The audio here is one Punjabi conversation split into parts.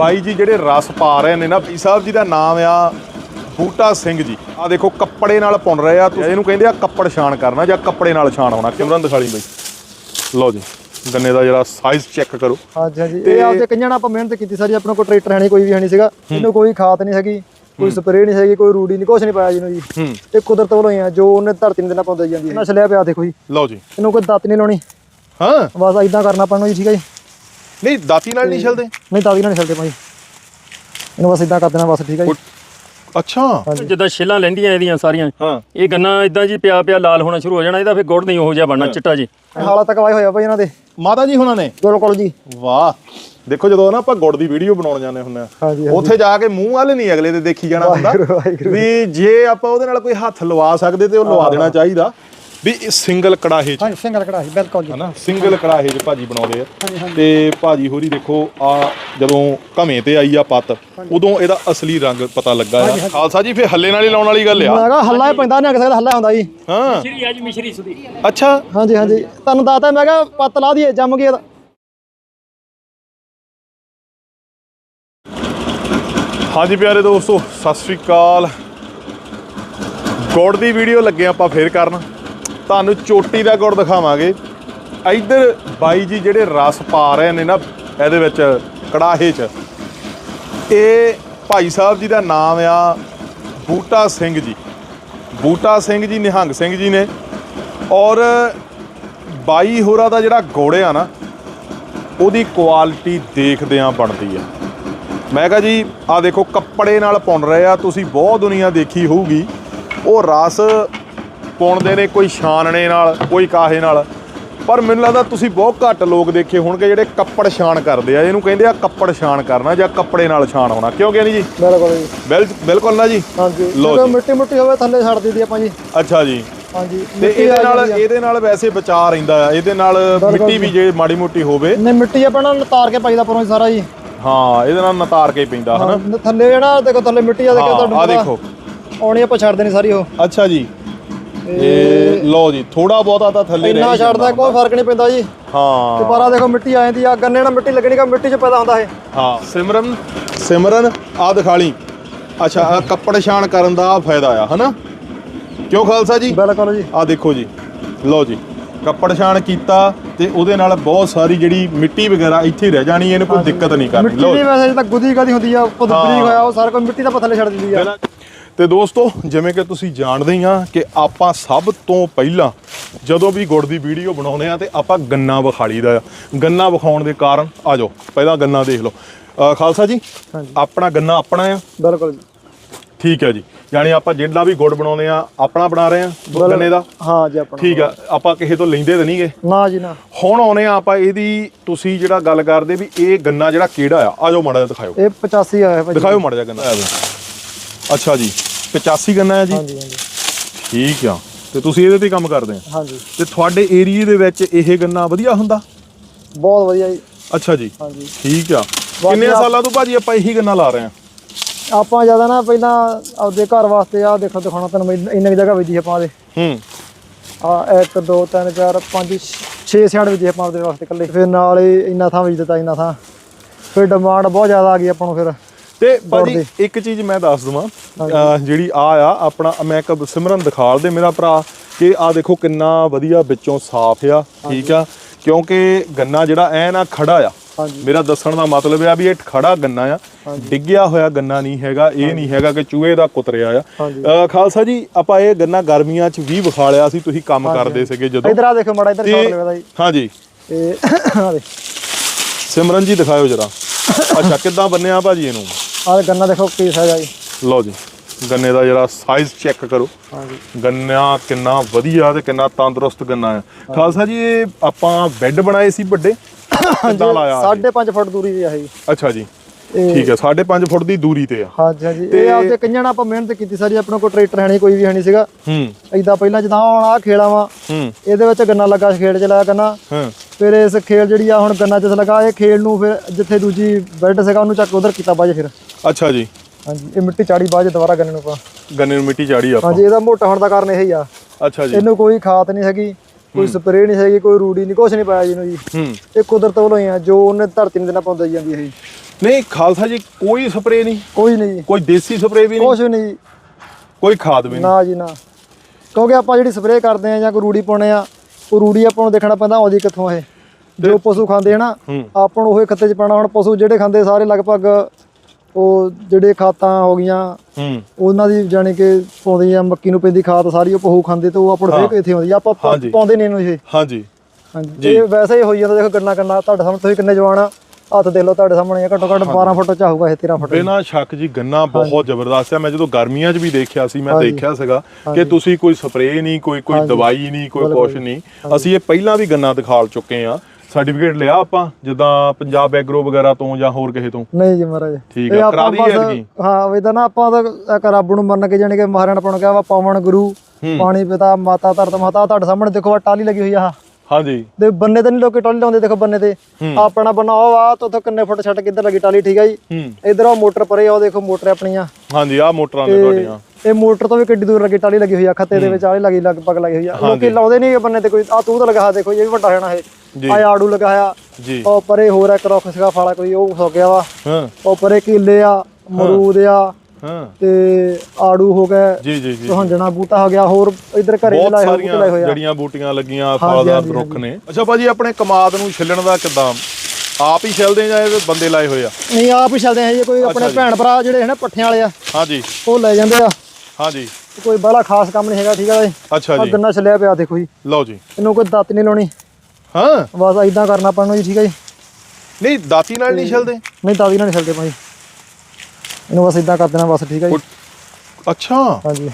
ਬਾਈ ਜੀ ਜਿਹੜੇ ਰਸ ਪਾ ਰਹੇ ਨੇ ਨਾ ਭਾਈ ਸਾਹਿਬ ਜੀ ਦਾ ਨਾਮ ਆ ਬੂਟਾ ਸਿੰਘ ਜੀ। ਆ ਦੇਖੋ ਕੱਪੜੇ ਨਾਲ ਪੁੰਨ ਰਹੇ ਆ। ਤੁਸੀਂ ਇਹਨੂੰ ਕਹਿੰਦੇ ਆ ਕੱਪੜ ਛਾਣ ਕਰਨਾ ਜਾਂ ਕੱਪੜੇ ਨਾਲ ਛਾਣ ਹੋਣਾ। ਸਿਮਰਨ ਦਿਖਾਲੀ ਬਾਈ। ਲਓ ਜੀ ਗੰਨੇ ਦਾ ਜਿਹੜਾ ਸਾਈਜ਼ ਚੈੱਕ ਕਰੋ। ਹਾਂਜੀ ਹਾਂਜੀ। ਤੇ- ਇਹ ਆਪਦੇ ਕਈਆਂ ਨਾਲ ਆਪਾਂ ਮਿਹਨਤ ਕੀਤੀ ਸਾਰੀ ਆਪਣੇ ਕੋਲ ਟਰੈਕਟਰ ਹੈ ਨਹੀਂ ਕੋਈ ਵੀ ਹੈ ਨਹੀਂ ਸੀਗਾ। ਇਹਨੂੰ ਕੋਈ ਖਾਦ ਨਹੀਂ ਹੈਗੀ ਕੋਈ ਸਪਰੇਅ ਨਹੀਂ ਹੈਗੀ ਕੋਈ ਰੂੜੀ ਨਹੀਂ ਕੁਛ ਨਹੀਂ ਪਾਇਆ ਜੀ ਹੂੰ। ਇਹ ਕੁਦਰਤ ਵੱਲੋਂ ਹੀ ਆ ਜੋ ਉਹਨੇ ਧਰਤੀ ਨੂੰ ਦੇਣਾ ਪਾਉਂਦਾ ਜਾਂਦੀ ਹੈ ਨਸ਼ਲਿਆ ਪਿਆ ਦੇਖੋ ਜੀ। ਲਓ ਜੀ। ਇਹਨੂੰ ਕੋਈ ਦਾਤ ਨਹੀਂ ਲਾਉਣੀ। ਹਾਂ। ਬਸ ਇਦਾਂ ਕਰਨਾ ਪੈਣਾ ਜੀ ਠੀਕ ਹੈ ਜੀ। ਨਹੀਂ ਦਾਤੀ ਨਾਲ ਨਹੀਂ ਛਲਦੇ? ਨਹੀਂ ਦਾਦੀ ਨਾਲ ਨਹੀਂ ਚੱਲਦੇ ਭਾਈ ਇਹਨੂੰ ਬਸ ਇਦਾਂ ਕਰ ਦੇਣਾ ਬਸ ਠੀਕ ਹੈ ਜੀ। ਅੱਛਾ। ਜਿੱਦਾਂ ਛਿੱਲਾਂ ਲੈਂਦੀਆਂ ਇਹਦੀਆਂ ਸਾਰੀਆਂ ਹਾਂ। ਇਹ ਗੰਨਾ ਇਦਾਂ ਜੀ ਪਿਆ ਪਿਆ ਲਾਲ ਹੋਣਾ ਸ਼ੁਰੂ ਹੋ ਜਾਣਾ ਇਹਦਾ ਫਿਰ ਗੁੜ ਨਹੀਂ ਉਹ ਜਿਹਾ ਬਣਨਾ ਚਿੱਟਾ ਜੀ। ਹਾਲਾ ਤੱਕ ਵਾਏ ਹੋਇਆ ਭਾਈ ਇਹਨਾਂ ਦੇ। ਮਾਤਾ ਜੀ ਹੁਣਾਂ ਨੇ? ਬਿਲਕੁਲ ਜੀ। ਵਾਹ। ਦੇਖੋ ਜਦੋਂ ਨਾ ਆਪਾਂ ਗੁੜ ਦੀ ਵੀਡੀਓ ਬਣਾਉਣ ਜਾਂਦੇ ਹੁੰਦੇ ਆ ਉੱਥੇ ਜਾ ਕੇ ਮੂੰਹ ਵੱਲ ਨਹੀਂ ਅਗਲੇ ਦੇ ਦੇਖੀ ਜਾਣਾ ਹੁੰਦਾ। ਵੀ ਜੇ ਆਪਾਂ ਉਹਦੇ ਨਾਲ ਕੋਈ ਹੱਥ ਲਵਾ ਸਕਦੇ ਤੇ ਉਹ ਲਵਾ ਦੇਣਾ ਚਾਹੀਦਾ। ਵੀ ਸਿੰਗਲ ਕੜਾਹੇ 'ਚ। ਹਾਂਜੀ ਸਿੰਗਲ ਕਢਾਈ ਬਿਲਕੁਲ ਜੀ। ਹਨਾ? ਸਿੰਗਲ ਕੜਾਹੇ 'ਚ ਭਾਜੀ ਬਣਾਉਂਦੇ ਆ। ਤੇ ਭਾਜੀ ਹੋਰੀ ਦੇਖੋ ਆ ਜਦੋਂ ਘਮੇ ਤੇ ਆਈ ਆ ਪੱਤ ਉਦੋਂ ਇਹਦਾ ਅਸਲੀ ਰੰਗ ਪਤਾ ਲੱਗਾ ਆ। ਖਾਲਸਾ ਜੀ ਫੇ ਹੱਲੇ ਨਾਲ ਹੀ ਲਾਉਣ ਵਾਲੀ ਗੱਲ ਆ। ਮੈਂ ਕਿਹਾ ਹੱਲਾ ਹੀ ਪੈਂਦਾ ਨਹੀਂ ਸਕਦਾ ਹੱਲਾ ਹੁੰਦਾ ਜੀ। ਹਾਂ। ਮਿਸ਼ਰੀ ਅੱਜ ਮਿਸ਼ਰੀ ਸੁਦੀ। ਅੱਛਾ। ਹਾਂਜੀ ਹਾਂਜੀ। ਤੁਹਾਨੂੰ ਦੱਸਦਾ ਮੈਂ ਕਿਹਾ ਪੱਤ ਲਾ ਦਈਏ ਜੰਮ ਗਿਆ ਤਾਂ। ਹਾਂਜੀ ਪਿਆਰੇ ਦੋਸਤੋ ਸਤਿ ਸ੍ਰੀ ਅਕਾਲ। ਗੁੜ ਦੀ ਵੀਡੀਓ ਲੱਗੇ ਆਪਾਂ ਫੇਰ ਕਰਨ। ਤੁਹਾਨੂੰ ਚੋਟੀ ਦਾ ਗੁੜ ਦਿਖਾਵਾਂਗੇ। ਇੱਧਰ ਬਾਈ ਜੀ ਜਿਹੜੇ ਰਸ ਪਾ ਰਹੇ ਨੇ ਨਾ, ਇਹਦੇ ਵਿੱਚ ਕੜਾਹੇ 'ਚ। ਇਹ ਭਾਈ ਸਾਹਿਬ ਜੀ ਦਾ ਨਾਮ ਆ ਬੂਟਾ ਸਿੰਘ ਜੀ। ਬੂਟਾ ਸਿੰਘ ਜੀ, ਨਿਹੰਗ ਸਿੰਘ ਜੀ ਨੇ। ਔਰ ਬਾਈ ਹੋਰਾਂ ਦਾ ਜਿਹੜਾ ਗੋੜ ਆ ਨਾ, ਉਹਦੀ ਕੁਆਲਿਟੀ ਦੇਖਦਿਆਂ ਬਣਦੀ ਆ। ਮੈਂ ਕਿਹਾ ਜੀ ਆ ਦੇਖੋ, ਕੱਪੜੇ ਨਾਲ ਪੁੰਨ ਰਹੇ ਆ, ਤੁਸੀਂ ਬਹੁਤ ਦੁਨੀਆ ਦੇਖੀ ਹੋਊਗੀ। ਉਹ ਰਸ ਪੁੰਨਦੇ ਨੇ ਕੋਈ ਛਾਨਣੇ ਨਾਲ ਕੋਈ ਕਾਹੇ ਨਾਲ। ਪਰ ਮੈਨੂੰ ਲੱਗਦਾ ਤੁਸੀਂ ਬਹੁਤ ਘੱਟ ਲੋਕ ਦੇਖੇ ਹੋਣਗੇ ਜਿਹੜੇ ਕੱਪੜ ਛਾਣ ਕਰਦੇ ਆ। ਇਹਨੂੰ ਕਹਿੰਦੇ ਆ ਕੱਪੜ ਛਾਣ ਕਰਨਾ ਜਾਂ ਕੱਪੜੇ ਨਾਲ ਛਾਣ ਹੋਣਾ। ਕਿਉਂ ਕਿ ਨਹੀਂ ਜੀ? ਬਿਲਕੁਲ ਜੀ। ਬਿਲ ਬਿਲਕੁਲ ਨਾ ਜੀ? ਹਾਂਜੀ। ਜਦੋਂ ਜੀ। ਮਿੱਟੀ ਮੁੱਟੀ ਹੋਵੇ ਥੱਲੇ ਛੱਡ ਦਿੱਤੀ ਆਪਾਂ ਜੀ। ਅੱਛਾ ਜੀ। ਹਾਂਜੀ। ਤੇ ਇਹਦੇ ਨਾਲ। ਇਹਦੇ ਨਾਲ ਵੈਸੇ ਬਚਾ ਰਹਿੰਦਾ ਆ। ਇਹਦੇ ਨਾਲ ਮਿੱਟੀ ਵੀ ਜੇ ਮਾੜੀ ਮੋਟੀ ਹੋਵੇ। ਨਹੀਂ ਮਿੱਟੀ ਆਪਾਂ ਨਾਲ ਤਾਰ ਕੇ ਪਾਈਦਾ ਪਰੋਂ ਸਾਰਾ ਜੀ। ਹਾਂ ਇਹਦੇ ਨਾਲ ਨਤਾਰ ਕੇ ਪੈਂਦਾ ਹਨਾ? ਥੱਲੇ ਜਿਹੜਾ ਦੇਖੋ ਥੱਲੇ ਮਿੱਟੀ ਆ ਦੇਖੋ ਤੁਹਾਨੂੰ ਆ। ਦੇਖੋ। ਆਉਣੀ ਆਪਾਂ ਛੱਡ ਦੇਣੀ ਸਾਰੀ ਉਹ। ਅੱਛਾ ਜੀ। ਇਹ ਲਓ ਜੀ ਥੋੜਾ ਬਹੁਤਾ ਤਾਂ ਥੱਲੇ ਰਹਿ ਇੰਨਾ ਛੱਡਦਾ ਕੋਈ ਫ਼ਰਕ ਨਹੀਂ ਪੈਂਦਾ ਜੀ। ਤੇ ਹਾਂ ਪਰ ਆ ਦੇਖੋ ਮਿੱਟੀ ਆ ਜਾਂਦੀ ਆ ਗੰਨੇ ਨਾਲ ਮਿੱਟੀ ਲੱਗਣੀ ਕਾ ਮਿੱਟੀ 'ਚ ਪੈਦਾ ਹੁੰਦਾ ਇਹ। ਹਾਂ। ਸਿਮਰਨ? ਸਿਮਰਨ ਆ ਦਿਖਾ ਲਈ। ਅੱਛਾ ਆ ਕੱਪੜ ਛਾਣ ਕਰਨ ਦਾ ਫਾਇਦਾ ਆ ਹਨਾ? ਕਿਉਂ ਖਾਲਸਾ ਜੀ? ਬਿਲਕੁਲ ਜੀ। ਆ ਦੇਖੋ ਜੀ। ਲਓ ਜੀ ਕੱਪੜ ਛਾਣ ਕੀਤਾ ਤੇ ਉਹਦੇ ਨਾਲ ਬਹੁਤ ਸਾਰੀ ਜਿਹੜੀ ਮਿੱਟੀ ਵਗੈਰਾ ਇੱਥੇ ਹੀ ਰਹਿ ਜਾਣੀ ਇਹਨੂੰ ਕੋਈ ਦਿੱਕਤ ਨਹੀਂ ਕਰਨੀ। ਮਿੱਟੀ ਲਓ ਦੀ ਵੈਸੇ ਤਾਂ ਗੁਦੀ ਗਦੀ ਹੁੰਦੀ ਆ ਉਹ ਹਾਂ। ਬਰੀਕ ਹੋਇਆ ਉਹ ਸਾਰਾ ਕੋਈ ਮਿੱਟੀ ਦਾ ਥੱਲੇ ਛੱਡ ਦਿੰਦੀ ਆ। ਪਹਿਲਾਂ ਤੇ ਦੋਸਤੋ ਜਿਵੇਂ ਕਿ ਤੁਸੀਂ ਜਾਣਦੇ ਹੀ ਆ ਕਿ ਆਪਾਂ ਸਭ ਤੋਂ ਪਹਿਲਾਂ ਜਦੋਂ ਵੀ ਗੁੜ ਦੀ ਵੀਡੀਓ ਬਣਾਉਂਦੇ ਆ ਤੇ ਆਪਾਂ ਗੰਨਾ ਵਿਖਾਲੀਦਾ ਆ। ਗੰਨਾ ਵਿਖਾਉਣ ਦੇ ਕਾਰਨ ਆ ਜਾਓ ਪਹਿਲਾਂ ਗੰਨਾ ਦੇਖ ਲਓ। ਖਾਲਸਾ ਜੀ। ਆਪਣਾ ਗੰਨਾ ਆਪਣਾ ਆ? ਬਿਲਕੁਲ ਠੀਕ ਹੈ ਜੀ। ਯਾਨੀ ਆਪਾਂ ਜਿਹੜਾ ਵੀ ਗੁੜ ਬਣਾਉਂਦੇ ਆ ਆਪਣਾ ਬਣਾ ਰਹੇ ਆ ਗੰਨੇ ਦਾ? ਹਾਂ ਜੀ ਆਪਣਾ ਠੀਕ ਆ ਆਪਾਂ ਕਿਸੇ ਤੋਂ ਲੈਂਦੇ ਤਾਂ ਨਹੀਂਗੇ? ਨਾ ਜੀ ਨਾ। ਹੁਣ ਆਉਨੇ ਆ ਆਪਾਂ ਇਹਦੀ ਤੁਸੀਂ ਜਿਹੜਾ ਗੱਲ ਕਰਦੇ ਵੀ ਇਹ ਗੰਨਾ ਜਿਹੜਾ ਕਿਹੜਾ ਆ? ਆ ਜਾਓ ਮਾੜਾ ਜਿਹਾ ਦਿਖਾਓ ਇਹ 85 ਆਇਆ ਭਾਜੀ। ਦਿਖਾਓ ਮਾੜਾ ਜਿਹਾ ਗੰਨਾ। ਅੱਛਾ ਜੀ। 85 ਗੰਨਾ ਹੈ ਜੀ। ਹਾਂਜੀ ਹਾਂਜੀ। ਠੀਕ ਆ। ਤੇ ਤੁਸੀਂ ਇਹਦੇ ਤੇ ਕੰਮ ਕਰਦੇ ਆ। ਹਾਂਜੀ। ਤੇ ਤੁਹਾਡੇ ਏਰੀਏ ਦੇ ਵਿੱਚ ਇਹ ਗੰਨਾ ਵਧੀਆ ਹੁੰਦਾ? ਬਹੁਤ ਵਧੀਆ ਜੀ। ਅੱਛਾ ਜੀ। ਹਾਂਜੀ। ਠੀਕ ਆ। ਕਿੰਨੇ ਆਪ- ਸਾਲਾਂ ਤੋਂ ਭਾਜੀ ਆਪਾਂ ਇਹੀ ਗੰਨਾ ਲਾ ਰਹੇ ਆ? ਆਪਾਂ ਜ਼ਿਆਦਾ ਨਾ ਪਹਿਲਾਂ ਆਪਦੇ ਘਰ ਵਾਸਤੇ ਆ ਦੇਖੋ ਦਿਖਾਉਣਾ ਤੁਹਾਨੂੰ ਇੰਨ- ਇੰਨੀ ਕੁ ਜਗ੍ਹਾ ਵੇਚੀ ਆਪਾਂ ਦੇ। ਹੂੰ। ਆ 1 2 3 4 5 6 ਸਿਆੜ ਵੇਚੀ ਆਪਾਂ ਆਪਦੇ ਵਾਸਤੇ ਇਕੱਲੇ। ਫਿਰ ਨਾਲ ਹੀ ਇੰਨਾ ਥਾਂ ਵੇਚ ਦਿੱਤਾ ਇੰਨਾ ਥਾਂ। ਫਿਰ ਡਿਮਾਂਡ ਬਹੁਤ ਜ਼ਿਆਦਾ ਆ ਗਈ ਆਪਾਂ ਨੂੰ ਫਿਰ। ਤੇ ਭਾਜੀ ਇੱਕ ਚੀਜ਼ ਮੈਂ ਦੱਸ ਦਵਾਂ ਜਿਹੜੀ ਆ ਆ ਆਪਣਾ ਮੈਂ ਸਿਮਰਨ ਦਿਖਾਲ ਦੇ ਮੇਰਾ ਭਰਾ ਕਿ ਆ ਦੇਖੋ ਕਿੰਨਾ ਵਧੀਆ ਵਿੱਚੋਂ ਸਾਫ਼ ਆ ਠੀਕ ਆ? ਕਿਉਂਕਿ ਗੰਨਾ ਜਿਹੜਾ ਐ ਨਾ ਖੜਾ ਆ। ਮੇਰਾ ਦੱਸਣ ਦਾ ਮਤਲਬ ਆ ਵੀ ਇਹ ਖੜਾ ਗੰਨਾ ਆ। ਡਿੱਗਿਆ ਹੋਇਆ ਗੰਨਾ ਨਹੀਂ ਹੈਗਾ ਇਹ ਨਹੀਂ ਹੈਗਾ ਕਿ ਚੂਹੇ ਦਾ ਕੁਤਰਿਆ ਆ। ਖਾਲਸਾ ਜੀ ਆਪਾਂ ਇਹ ਗੰਨਾ ਗਰਮੀਆਂ 'ਚ ਵੀ ਵਿਖਾ ਲਿਆ ਸੀ ਤੁਸੀਂ ਕੰਮ ਕਰਦੇ ਸੀਗੇ ਜਦੋਂ। ਇਧਰ ਆ ਦੇਖੋ ਮੜਾ ਇਧਰ ਸ਼ਾਟ ਲਵੇਦਾ ਜੀ ਹਾਂਜੀ। ਤੇ ਸਿਮਰਨ ਜੀ ਦਿਖਾਓ ਜਰਾ। ਅੱਛਾ ਕਿੱਦਾਂ ਬੰਨਿਆ ਭਾਜੀ ਇਹਨੂੰ? ਆ ਗੰਨਾ ਦੇਖੋ ਕੀ ਸਾਈਜ਼ ਆ ਜੀ। ਲਓ ਜੀ ਗੰਨੇ ਦਾ ਜਿਹੜਾ ਸਾਈਜ਼ ਚੈੱਕ ਕਰੋ। ਹਾਂਜੀ। ਗੰਨਾ ਕਿੰਨਾ ਵਧੀਆ ਤੇ ਕਿੰਨਾ ਤੰਦਰੁਸਤ ਗੰਨਾ ਹੈ ਖਾਲਸਾ ਜੀ ਇਹ ਆਪਾਂ ਬੈੱਡ ਬਣਾਏ ਸੀ ਵੱਡੇ ਕਿੱਦਾਂ ਲਾਇਆ 5.5 ਫੁੱਟ ਦੂਰੀ ਤੇ ਆ ਅੱਛਾ ਜੀ ਠੀਕ ਹੈ 5.5 ਫੁੱਟ ਦੀ ਦੂਰੀ ਤੇ ਆ। ਹਾਂਜੀ ਹਾਂਜੀ। ਤੇ- ਇਹ ਆਪਦੇ ਕਈਆਂ ਨਾਲ ਆਪਾਂ ਮਿਹਨਤ ਕੀਤੀ ਸਾਰੀ ਆਪਣੇ ਕੋਲ ਟਰੈਕਟਰ ਹੈ ਨਹੀਂ ਕੋਈ ਵੀ ਹੈ ਨਹੀਂ ਸੀਗਾ। ਹੂੰ। ਇਦਾਂ ਪਹਿਲਾਂ ਜਦੋਂ ਹੁਣ ਆ ਖੇਲਾ ਵਾ ਹੂੰ। ਇਹਦੇ ਵਿੱਚ ਗੰਨਾ ਲੱਗਾ ਖੇਡ ਚ ਲਾਇਆ ਗੰਨਾ ਹਾਂ। ਫਿਰ ਇਸ ਖੇਲ ਜਿਹੜੀ ਆ ਹੁਣ ਗੰਨਾ ਜਿਸ ਲਗਾ ਇਹ ਖੇਲ ਨੂੰ ਫਿਰ ਜਿੱਥੇ ਦੂਜੀ ਬੈੱਡ ਸੀਗਾ ਉਹਨੂੰ ਚੱਕ ਉਧਰ ਕੀਤਾ ਬਾਜ ਫਿਰ। ਅੱਛਾ ਜੀ। ਹਾਂਜੀ ਇਹ ਮਿੱਟੀ ਚਾੜੀ ਬਾਜ ਦੁਬਾਰਾ ਗੰਨੇ ਨੂੰ ਪਾ। ਗੰਨੇ ਨੂੰ ਮਿੱਟੀ ਚਾੜੀ ਆਪਾਂ। ਹਾਂਜੀ ਇਹਦਾ ਮੋਟਾ ਹੋਣ ਦਾ ਕਾਰਨ ਇਹ ਹੀ ਆ। ਅੱਛਾ ਜੀ। ਇਹਨੂੰ ਕੋਈ ਖਾਦ ਨਹੀਂ ਹੈਗੀ ਕੋਈ ਸਪਰੇਅ ਨਹੀਂ ਹੈਗੀ ਕੋਈ ਰੂੜੀ ਨਹੀਂ ਕੁਛ ਨਹੀਂ ਪਾਇਆ ਜਿਹਨੂੰ ਜੀ। ਹੂੰ। ਇਹ ਕੁਦਰਤ ਵੱਲੋਂ ਹੀ ਆ ਜੋ ਉਹਨੇ ਧਰਤੀ ਨੂੰ ਦੇਣਾ ਪਾਉਂਦਾ ਜਾਂਦੀ ਹੈ ਜੀ ਨਹੀਂ ਖਾਲਸਾ ਜੀ ਕੋਈ ਸਪਰੇ ਨਹੀਂ। ਕੋਈ ਨਹੀਂ ਜੀ। ਕੋਈ ਦੇਸੀ ਸਪਰੇ ਵੀ ਨਹੀਂ। ਵੀ ਨਹੀਂ ਜੀ। ਕੋਈ ਖਾਦ ਵੀ ਨਹੀਂ। ਨਾ ਜੀ ਨਾ। ਕਿਉਂਕਿ ਆਪਾਂ ਜਿਹੜੀ ਸਪਰੇਅ ਕਰਦੇ ਆ ਜਾਂ ਕੋਈ ਰੂੜੀ ਪਾਉਣੇ ਆ ਉਹ ਰੂੜੀ ਆਪਾਂ ਨੂੰ ਦੇਖਣਾ ਪੈਂਦਾ ਆਉਂਦੀ ਕਿੱਥੋਂ ਇਹ। ਜੋ ਪਸ਼ੂ ਖਾਂਦੇ ਆ ਨਾ ਹੂੰ। ਆਪਾਂ ਨੂੰ ਉਹੇ ਖੱਤੇ 'ਚ ਪਾਣਾ ਹੁਣ ਪਸ਼ੂ ਜਿਹੜੇ ਖਾਂਦੇ ਸਾਰੇ ਲਗਭਗ ਉਹ ਜਿਹੜੇ ਖਾਤਾਂ ਹੋ ਗਈਆਂ ਹੂੰ। ਉਹਨਾਂ ਦੀ ਜਾਣੀ ਕਿ ਪਾਉਂਦੇ ਆ ਮੱਕੀ ਨੂੰ ਪੈਂਦੀ ਖਾਦ ਸਾਰੀ ਉਹ ਪਸ਼ੂ ਖਾਂਦੇ ਤੇ ਉਹ ਆਪਾਂ ਨੂੰ ਫੇਕ ਇੱਥੇ ਆਉਂਦੀ ਆ। ਆਪਾਂ ਹਾਂਜੀ। ਪਾਉਂਦੇ ਨਹੀਂ ਇਹਨੂੰ ਇਹ। ਹਾਂਜੀ। ਹਾਂਜੀ। ਇਹ ਵੈਸੇ ਹੀ ਹੋਈ ਜਾਂਦਾ ਦੇਖੋ ਗੰਨਾ ਗੰਨਾ ਤੁਹਾਡੇ ਸਾਹਮਣੇ ਤੁਸੀਂ ਕਿੰਨੇ ਜਵਾਨ ਆ ਹੱਥ ਦੇ ਲਓ ਤੁਹਾਡੇ ਸਾਹਮਣੇ ਆ, ਘੱਟੋ ਘੱਟ 12 ਫੁੱਟ ਚ ਹੋਊਗਾ ਇਹ 13 ਫੁੱਟ ਬਿਨਾਂ ਸ਼ੱਕ ਜੀ ਗੰਨਾ ਬਹੁਤ ਜ਼ਬਰਦਸਤ ਹੈ ਮੈਂ ਜਦੋਂ ਗਰਮੀਆਂ 'ਚ ਵੀ ਦੇਖਿਆ ਸੀ ਮੈਂ ਦੇਖਿਆ ਸੀਗਾ ਕਿ ਤੁਸੀਂ ਕੋਈ ਸਪਰੇਅ ਨਹੀਂ ਕੋਈ ਕੋਈ ਦਵਾਈ ਨਹੀਂ ਕੋਈ ਕੁਛ ਨਹੀਂ। ਅਸੀਂ ਇਹ ਪਹਿਲਾਂ ਵੀ ਗੰਨਾ ਦਿਖਾਲ ਚੁੱਕੇ ਆ। ਸਰਟੀਫਿਕੇਟ ਲਿਆ ਆਪਾਂ ਜਿੱਦਾਂ ਪੰਜਾਬ ਐਗਰੋ ਵਗੈਰਾ ਤੋਂ ਜਾਂ ਹੋਰ ਕਿਸੇ ਤੋਂ? ਨਹੀਂ ਜੀ ਮਹਾਰਾਜ। ਠੀਕ ਆ, ਆਪਾਂ ਕਰਾ ਬਸ- ਐਤਕੀ? ਹਾਂ ਉਹ ਤਾਂ ਨਾ ਆਪਾਂ ਤਾਂ ਇੱਕ ਰੱਬ ਨੂੰ ਮੰਨ ਕੇ ਜਾਣੀ ਕਿ ਆਪਾਂ ਨੂੰ ਕਿਹਾ ਵਾ ਪਵਨ ਗੁਰੂ ਪਾਣੀ ਪਿਤਾ ਮਾਤਾ ਧਰਤ ਮਾਤਾ ਤੁਹਾਡੇ ਸਾਹਮਣੇ ਦੇਖੋ ਆ ਟਾਲੀ ਲੱਗੀ ਹੋਈ ਆ। ਹਾਂਜੀ। ਦੇ ਬੰਨੇ ਤੇ ਨਹੀਂ ਲੋਕੀ ਟਾਲੀ ਲਾਉਂਦੇ ਦੇਖੋ ਬੰਨੇ ਤੇ। ਆਪਣਾ ਬੰਨਾ ਉਹ ਆ ਤੋਂ ਕਿੰਨੇ ਫੁੱਟ ਛੱਡ ਕੇ ਇੱਧਰ ਲੱਗੀ ਟਾਲੀ ਠੀਕ ਆ ਜੀ? ਹੂੰ। ਇਧਰ ਉਹ ਮੋਟਰ ਪਰੇ ਆ ਉਹ ਦੇਖੋ ਮੋਟਰ ਆਪਣੀਆਂ। ਹਾਂਜੀ ਆ ਮੋਟਰਾਂ ਨੇ ਤੁਹਾਡੀਆਂ। ਇਹ ਮੋਟਰ ਤੋਂ ਵੀ ਕਿੱਡੀ ਦੂਰ ਲੱਗੀ ਟਾਲੀ ਲੱਗੀ ਹੋਈ ਆ ਖੱਤੇ ਦੇ ਵਿੱਚ ਆਲੀ ਲੱਗੀ ਲਗਭਗ ਲੱਗੀ ਹੋਈ ਆ। ਲੋਕੀ ਲਾਉਂਦੇ ਨਹੀਂ ਇਹ ਬੰਨੇ ਤੇ ਕੋਈ ਆ ਤੂੰ ਤਾਂ ਲਗਾ ਦੇਖੋ ਇਹ ਵੀ ਵੱਡਾ ਹੋਣਾ ਇਹ। ਆ ਆੜੂ ਲਗਾਇਆ। ਜੀ। ਉਹ ਪਰੇ ਹੋਰ ਇੱਕ ਰੁੱਖ ਸੀਗਾ ਫਾਲਾ ਕੋਈ ਉਹ ਸੁੱਕ ਗਿਆ ਵਾ। ਹਾਂ। ਉਹ ਪਰੇ ਕੀਲੇ ਆ ਮਰੂਦ ਆ। ਹਾਂ। ਤੇ ਆੜੂ ਹੋ ਗਏ ਜੀ ਜੀ ਜੀ। ਸੁਹੰਜਣਾ ਬੂਟਾ ਹੋ ਗਿਆ ਹੋਰ ਇਧਰ ਘਰੇ ਲਾਏ ਹੋਏ ਬੂਟੇ ਲਾਏ ਸਾਰੀਆਂ ਹੋਏ ਆ ਜੜੀਆਂ ਬੂਟੀਆਂ ਲੱਗੀਆਂ ਫਲਦਾਰ ਰੁੱਖ ਨੇ। ਅੱਛਾ ਭਾਜੀ ਆਪਣੇ ਕਮਾਦ ਨੂੰ ਛਿੱਲਣ ਦਾ ਕਿੱਦਾਂ? ਆਪ ਹੀ ਛਿਲਦੇ ਜਾਂ ਬੰਦੇ ਲਾਏ ਹੋਏ ਆ? ਨਹੀਂ ਆਪ ਹੀ ਚੱਲਦੇ ਆ ਜੀ ਕੋਈ ਆਪਣੇ ਭੈਣ ਭਰਾ ਜਿਹੜੇ ਹਨ ਪੱਠਿਆਂ ਵਾਲੇ ਆ ਹਾਂਜੀ। ਉਹ ਲੈ ਜਾਂਦੇ ਆ। ਹਾਂਜੀ। ਕੋਈ ਬਾਹਲਾ ਖਾਸ ਕੰਮ ਨਹੀਂ ਹੈਗਾ ਠੀਕ ਆ ਜੀ। ਅੱਛਾ ਜੀ। ਗੰਨਾ ਛਲਿਆ ਪਿਆ ਦੇਖੋ ਜੀ। ਲਓ ਜੀ। ਇਹਨੂੰ ਕੋਈ ਦੱਤ ਨਹੀਂ ਲਾਉਣੀ। ਹਾਂ। ਬਸ ਇਦਾਂ ਕਰਨਾ ਆਪਾਂ ਨੂੰ ਜੀ ਠੀਕ ਆ ਜੀ? ਨਹੀਂ ਦਾਤੀ ਨਾਲ ਨਹੀਂ ਛਿਲਦੇ? ਨਹੀਂ ਦਾਦੀ ਨਾਲ ਨਹੀਂ ਛਲਦੇ ਭਾਈ ਇਹਨੂੰ ਬਸ ਇਦਾਂ ਕਰ ਦੇਣਾ ਬਸ ਠੀਕ ਆ ਜੀ? ਅੱਛਾ। ਹਾਂਜੀ।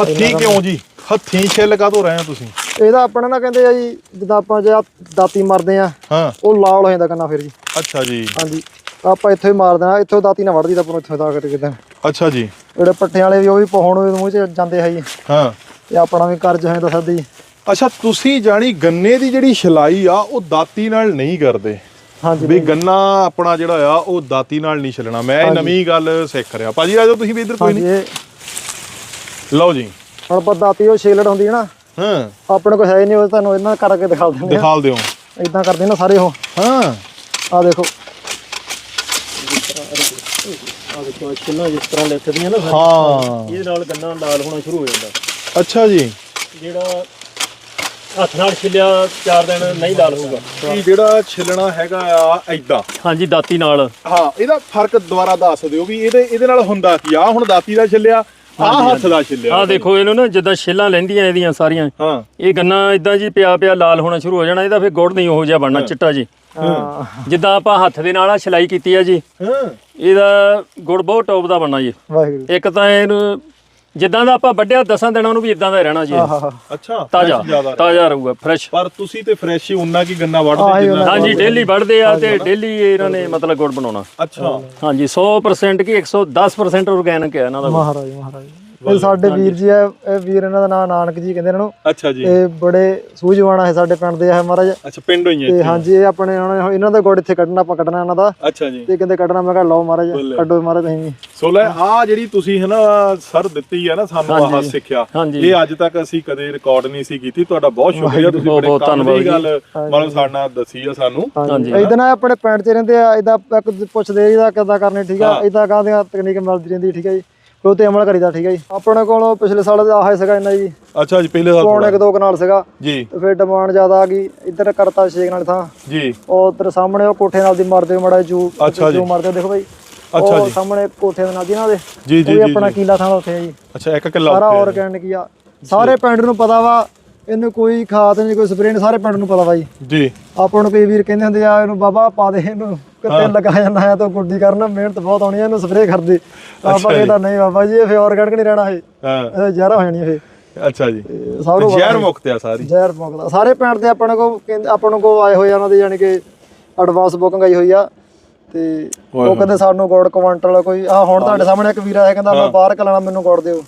ਹੱਥੀ ਕਿਉਂ ਜੀ? ਹੱਥੀ ਛਿੱਲ ਕਾਹਤੋਂ ਰਹੇ ਹੋ ਤੁਸੀਂ? ਇਹਦਾ ਆਪਣਾ ਨਾ ਕਹਿੰਦੇ ਆ ਜੀ ਜਿੱਦਾਂ ਆਪਾਂ ਜੇ ਦਾਤੀ ਮਾਰਦੇ ਆ ਹਾਂ। ਉਹ ਲਾਲ ਹੋ ਜਾਂਦਾ ਗੰਨਾ ਫਿਰ ਜੀ। ਅੱਛਾ ਜੀ। ਹਾਂਜੀ। ਆਪਾਂ ਇੱਥੋਂ ਹੀ ਮਾਰ ਦੇਣਾ ਇੱਥੋਂ ਦਾਤੀ ਨਾਲ ਵੜਦੀ ਤਾਂ ਆਪਾਂ ਨੂੰ ਇੱਥੋਂ ਦਾ ਕਰਕੇ ਕਿਦਾਂ। ਅੱਛਾ ਜੀ। ਜਿਹੜੇ ਪੱਠਿਆਂ ਵਾਲੇ ਵੀ ਉਹ ਵੀ ਪਹੁਣ ਮੂੰਹ 'ਚ ਜਾਂਦੇ ਹੈ ਜੀ। ਹਾਂ। ਤੇ ਆਪਣਾ ਵੀ ਕਰਜ਼ ਹੈ ਦੱਸਦਾ ਜੀ। ਅੱਛਾ ਤੁਸੀਂ ਜਾਣੀ ਗੰਨੇ ਦੀ ਜਿਹੜੀ ਛਿਲਾਈ ਆ ਉਹ ਦਾਤੀ ਨਾਲ ਨਹੀਂ ਕਰਦੇ। ਹਾਂਜੀ ਵੀ ਗੰਨਾ ਆਪਣਾ ਜਿਹੜਾ ਆ ਉਹ ਦਾਤੀ ਨਾਲ ਨਹੀਂ ਛਿਲਣਾ। ਮੈਂ ਇਹ ਨਵੀਂ ਗੱਲ ਸਿੱਖ ਰਿਹਾ। ਭਾਜੀ ਆਜੋ ਤੁਸੀਂ ਵੀ ਇੱਧਰ ਕੋਈ ਨਹੀਂ। ਲਓ ਜੀ। ਹੁਣ ਆਪਾਂ ਦਾਤੀ ਉਹ ਛੇਲੜ ਹੁੰਦੀ ਹੈ ਨਾ ਹਾਂ। ਆਪਣੇ ਕੋਲ ਹੈ ਨਹੀਂ ਉਹ ਤੁਹਾਨੂੰ ਇਹਨਾਂ ਕਰਕੇ ਦਿਖਾ ਦਿੰਦੇ ਆ ਦਿਖਾਲ ਦਿਓ। ਇਦਾਂ ਕਰਦੇ ਨਾ ਸਾਰੇ ਉਹ। ਹਾਂ। ਆ ਦੇਖੋ। ਆ ਦੇਖੋ ਕਿੰਨਾ ਜਿਸ ਤਰ੍ਹਾਂ ਲਿਖਦੀਆਂ ਨਾ ਹਾਂ। ਇਹਦੇ ਨਾਲ ਗੰਨਾ ਲਾਲ ਹੋਣਾ ਸ਼ੁਰੂ ਹੋ ਜਾਂਦਾ। ਅੱਛਾ ਜੀ। ਜਿਹੜਾ ਹੱਥ ਨਾਲ ਛਿੱਲਿਆ ਚਾਰ ਦਿਨ ਨਹੀਂ ਲਾਲ ਹੋਊਗਾ। ਇਹ ਜਿਹੜਾ ਛਿਲਣਾ ਹੈਗਾ ਆ ਐਦਾਂ ਹਾਂਜੀ ਦਾਤੀ ਨਾਲ। ਹਾਂ ਇਹਦਾ ਫ਼ਰਕ ਦੁਬਾਰਾ ਦੱਸ ਦਿਓ ਵੀ ਇਹਦੇ ਇਹਦੇ ਨਾਲ ਹੁੰਦਾ ਕੀ ਆ? ਹੁਣ ਦਾਤੀ ਦਾ ਛਿੱਲਿਆ ਆ ਹੱਥ ਦਾ ਛਿੱਲਿਆ। ਆ ਦੇਖੋ ਇਹਨੂੰ ਨਾ ਜਿੱਦਾਂ ਛਿੱਲਾਂ ਲੈਂਦੀਆਂ ਇਹਦੀਆਂ ਸਾਰੀਆਂ। ਹਾਂ। ਇਹ ਗੰਨਾ ਇਦਾਂ ਜੀ ਪਿਆ ਪਿਆ ਲਾਲ ਹੋਣਾ ਸ਼ੁਰੂ ਹੋ ਜਾਣਾ ਇਹਦਾ ਫਿਰ ਗੁੜ ਨਹੀਂ ਹੋ ਜਾ ਬਣਨਾ ਚਿੱਟਾ ਜੀ। ਹਾਂ। ਜਿੱਦਾਂ ਆਪਾਂ ਹੱਥ ਦੇ ਨਾਲ ਆ ਛਿਲਾਈ ਕੀਤੀ ਆ ਜੀ ਹਾਂ। ਇਹਦਾ ਗੁੜ ਬਹੁਤ ਟੌਪ ਦਾ ਬਣਨਾ ਜੀ। ਵਾਹਿਗੁਰੂ। ਇੱਕ ਤਾਂ ਇਹਨੂੰ ਜਿੱਦਾਂ ਦਾ ਆਪਾਂ ਵੱਢਿਆ ਦਸਾਂ ਦਿਨਾਂ ਨੂੰ ਵੀ ਇਦਾਂ ਦਾ ਹੀ ਰਹਿਣਾ ਜੀ ਇਹ। ਅੱਛਾ ਤਾਜ਼ਾ ਤਾਜ਼ਾ ਰਹੂਗਾ ਫਰੈਸ਼ ਪਰ ਤੁਸੀਂ ਤੇ ਫਰੈਸ਼ ਹੀ ਉਨਾ ਕੀ ਗੰਨਾ ਵੜਦੇ ਜਿੰਨਾ ਹਾਂਜੀ ਡੇਲੀ ਵੱਢਦੇ ਆ ਤੇ ਡੇਲੀ ਇਹਨਾਂ ਨੇ ਮਤਲਬ ਗੁੜ ਬਣਾਉਣਾ। ਅੱਛਾ। ਹਾਂਜੀ 100% ਕੀ 110% ਆਰਗੈਨਿਕ ਹੈ ਇਹਨਾਂ ਦਾ। ਮਹਾਰਾਜ ਮਹਾਰਾਜ। ਇਹ ਸਾਡੇ ਵੀਰ ਜੀ ਹੈ ਇਹ ਵੀਰ ਇਹਨਾਂ ਦਾ ਨਾਮ ਨਾਨਕ ਜੀ ਕਹਿੰਦੇ ਇਹਨਾਂ। ਨੂੰ ਅੱਛਾ ਜੀ। ਇਹ ਬੜੇ ਸੂਝਵਾਨ ਹੈ ਸਾਡੇ ਪਿੰਡ ਦੇ ਹੈ ਮਹਾਰਾਜ। ਅੱਛਾ ਪਿੰਡ ਹੋਈਆਂ ਤੇ ਹਾਂਜੀ ਇਹ ਆਪਣੇ ਇਹਨਾਂ ਦਾ ਗੁੜ ਇੱਥੇ ਕੱਢਣਾ ਆਪਾਂ ਕੱਢਣਾ ਇਹਨਾਂ ਦਾ। ਅੱਛਾ ਜੀ। ਤੇ ਕਹਿੰਦੇ ਕੱਢਣਾ ਮੈਂ ਕਿਹਾ ਲਓ ਮਹਾਰਾਜ ਕੱਢੋ ਮਹਾਰਾਜ ਤੁਸੀਂ ਵੀ। ਸੋ ਲੈ ਆ ਜਿਹੜੀ ਤੁਸੀਂ ਹੈ ਨਾ ਸਰ ਦਿੱਤੀ ਆ ਨਾ ਸਾਨੂੰ ਆਹ ਸਿੱਖਿਆ। ਇਹ ਅੱਜ ਤੱਕ ਅਸੀਂ ਕਦੇ ਰਿਕਾਰਡ ਨਹੀਂ ਸੀ ਕੀਤੀ। ਤੁਹਾਡਾ ਬਹੁਤ ਸ਼ੁਕਰੀਆ ਤੁਸੀਂ ਬੜੇ ਕੰਮ ਦੀ ਧੰਨਵਾਦ ਗੱਲ ਮਤਲਬ ਸਾਡੇ ਨਾਲ ਦੱਸੀ ਆ ਸਾਨੂੰ। ਹਾਂਜੀ। ਇਦਾਂ ਨਾ ਆਪਣੇ ਪਿੰਡ 'ਚ ਰਹਿੰਦੇ ਆ ਇਦਾਂ ਪੁੱਛਦੇ ਇਹਦਾ ਕਿੱਦਾਂ ਕਰਨੀ ਠੀਕ ਆ ਇਦਾਂ ਕਾਹਦੀਆਂ ਤਕਨੀਕ ਮਿਲਦੀ ਰਹਿੰਦੀ ਠੀਕ ਆ ਜੀ। ਤੇ ਉਹ ਤੇ ਅਮਲ ਕਰੀਦਾ ਠੀਕ ਆ ਜੀ। ਆਪਣੇ ਕੋਲ ਪਿਛਲੇ ਸਾਲ ਦਾ ਆਹ ਸੀਗਾ ਇੰਨਾ ਜੀ। ਅੱਛਾ ਜੀ ਪਹਿਲੇ ਸਾਲ ਪੌਣੇ ਇੱਕ ਦੋ ਕਨਾਲ ਸੀਗਾ। ਜੀ। ਤੇ ਫਿਰ ਡਿਮਾਂਡ ਜ਼ਿਆਦਾ ਆ ਗਈ। ਇੱਧਰ ਕਰਤਾ ਛੇਕ ਨਾਲ ਥਾਂ। ਜੀ। ਉਹ ਉੱਧਰ ਸਾਹਮਣੇ ਉਹ ਕੋਠੇ ਨਾਲ ਦੀ ਮਾਰਦੇ ਮੜਾ ਜੂ ਜੀ। ਮਾਰਦੇ ਦੇਖੋ ਭਾਈ ਅੱਛਾ ਉਹ ਜੀ। ਸਾਹਮਣੇ ਕੋਠੇ ਦੇ ਨਾਲ ਦੀ ਨਾਲ ਦੇ ਜੀ ਜੀ ਆਪਣਾ ਕੀਲਾ ਥਾਂ ਉੱਥੇ ਆ ਜੀ। ਅੱਛਾ ਇੱਕ ਕਿੱਲਾ ਸਾਰਾ। ਆਰਗੈਨਿਕ ਆ। ਸਾਰੇ ਪਿੰਡ ਨੂੰ ਪਤਾ ਵਾ ਇਹਨੂੰ ਕੋਈ ਖਾਦ ਨਹੀਂ ਕੋਈ ਸਪਰੇਅ ਨਹੀਂ ਸਾਰੇ ਪਿੰਡ ਨੂੰ ਪਤਾ ਵਾ ਜੀ। ਆਪਾਂ ਨੂੰ ਕਈ ਵੀਰ ਕਹਿੰਦੇ ਹੁੰਦੇ ਆ ਇਹਨੂੰ ਬਾਬਾ ਪਾ ਦੇ ਇਹਨੂੰ ਕਿਤੇ ਲਗਾ ਜਾਂਦਾ ਹੈ ਤਾਂ ਗੁੱਡੀ ਕਰਨਾ ਮਿਹਨਤ ਬਹੁਤ ਆਉਣੀ ਹੈ ਇਹਨੂੰ ਸਪਰੇਅ ਕਰਦੇ ਆਪਾਂ ਕਹਿੰਦਾ ਨਹੀਂ ਬਾਬਾ ਜੀ ਇਹ ਫੇ ਆਰਗੈਨਿਕ ਨਹੀਂ ਰਹਿਣਾ ਇਹ। ਹਾਂ। ਇਹ ਜ਼ਹਿਰਾ ਹੋ ਜਾਣੀ ਇਹ। ਅੱਛਾ ਜੀ। ਨੂੰ ਜ਼ਹਿਰ ਮੁਕਤ ਆ ਸਾਰੀ। ਜ਼ਹਿਰ ਮੁਕਦਾ ਸਾਰੇ ਪਿੰਡ ਦੇ ਆਪਣੇ ਕੋ ਕਹਿੰਦੇ ਆਪਾਂ ਨੂੰ ਕੋ ਆਏ ਹੋਏ ਆ ਉਹਨਾਂ ਦੇ ਯਾਨੀ ਕਿ ਐਡਵਾਂਸ ਬੁਕਿੰਗ ਆਈ ਹੋਈ ਆ। ਤੇ ਉਹ ਕਹਿੰਦੇ ਸਾਨੂੰ ਗੋੜ ਕੁਆਂਟਲ ਕੋਈ ਆ ਹੁਣ ਤੁਹਾਡੇ ਸਾਹਮਣੇ ਇੱਕ ਵੀਰ ਆਇਆ ਕਹਿੰਦਾ ਮੈਂ ਬਾਹਰ ਕਲਾਣਾ ਮੈਨੂੰ ਗੋੜ ਦਿਓ।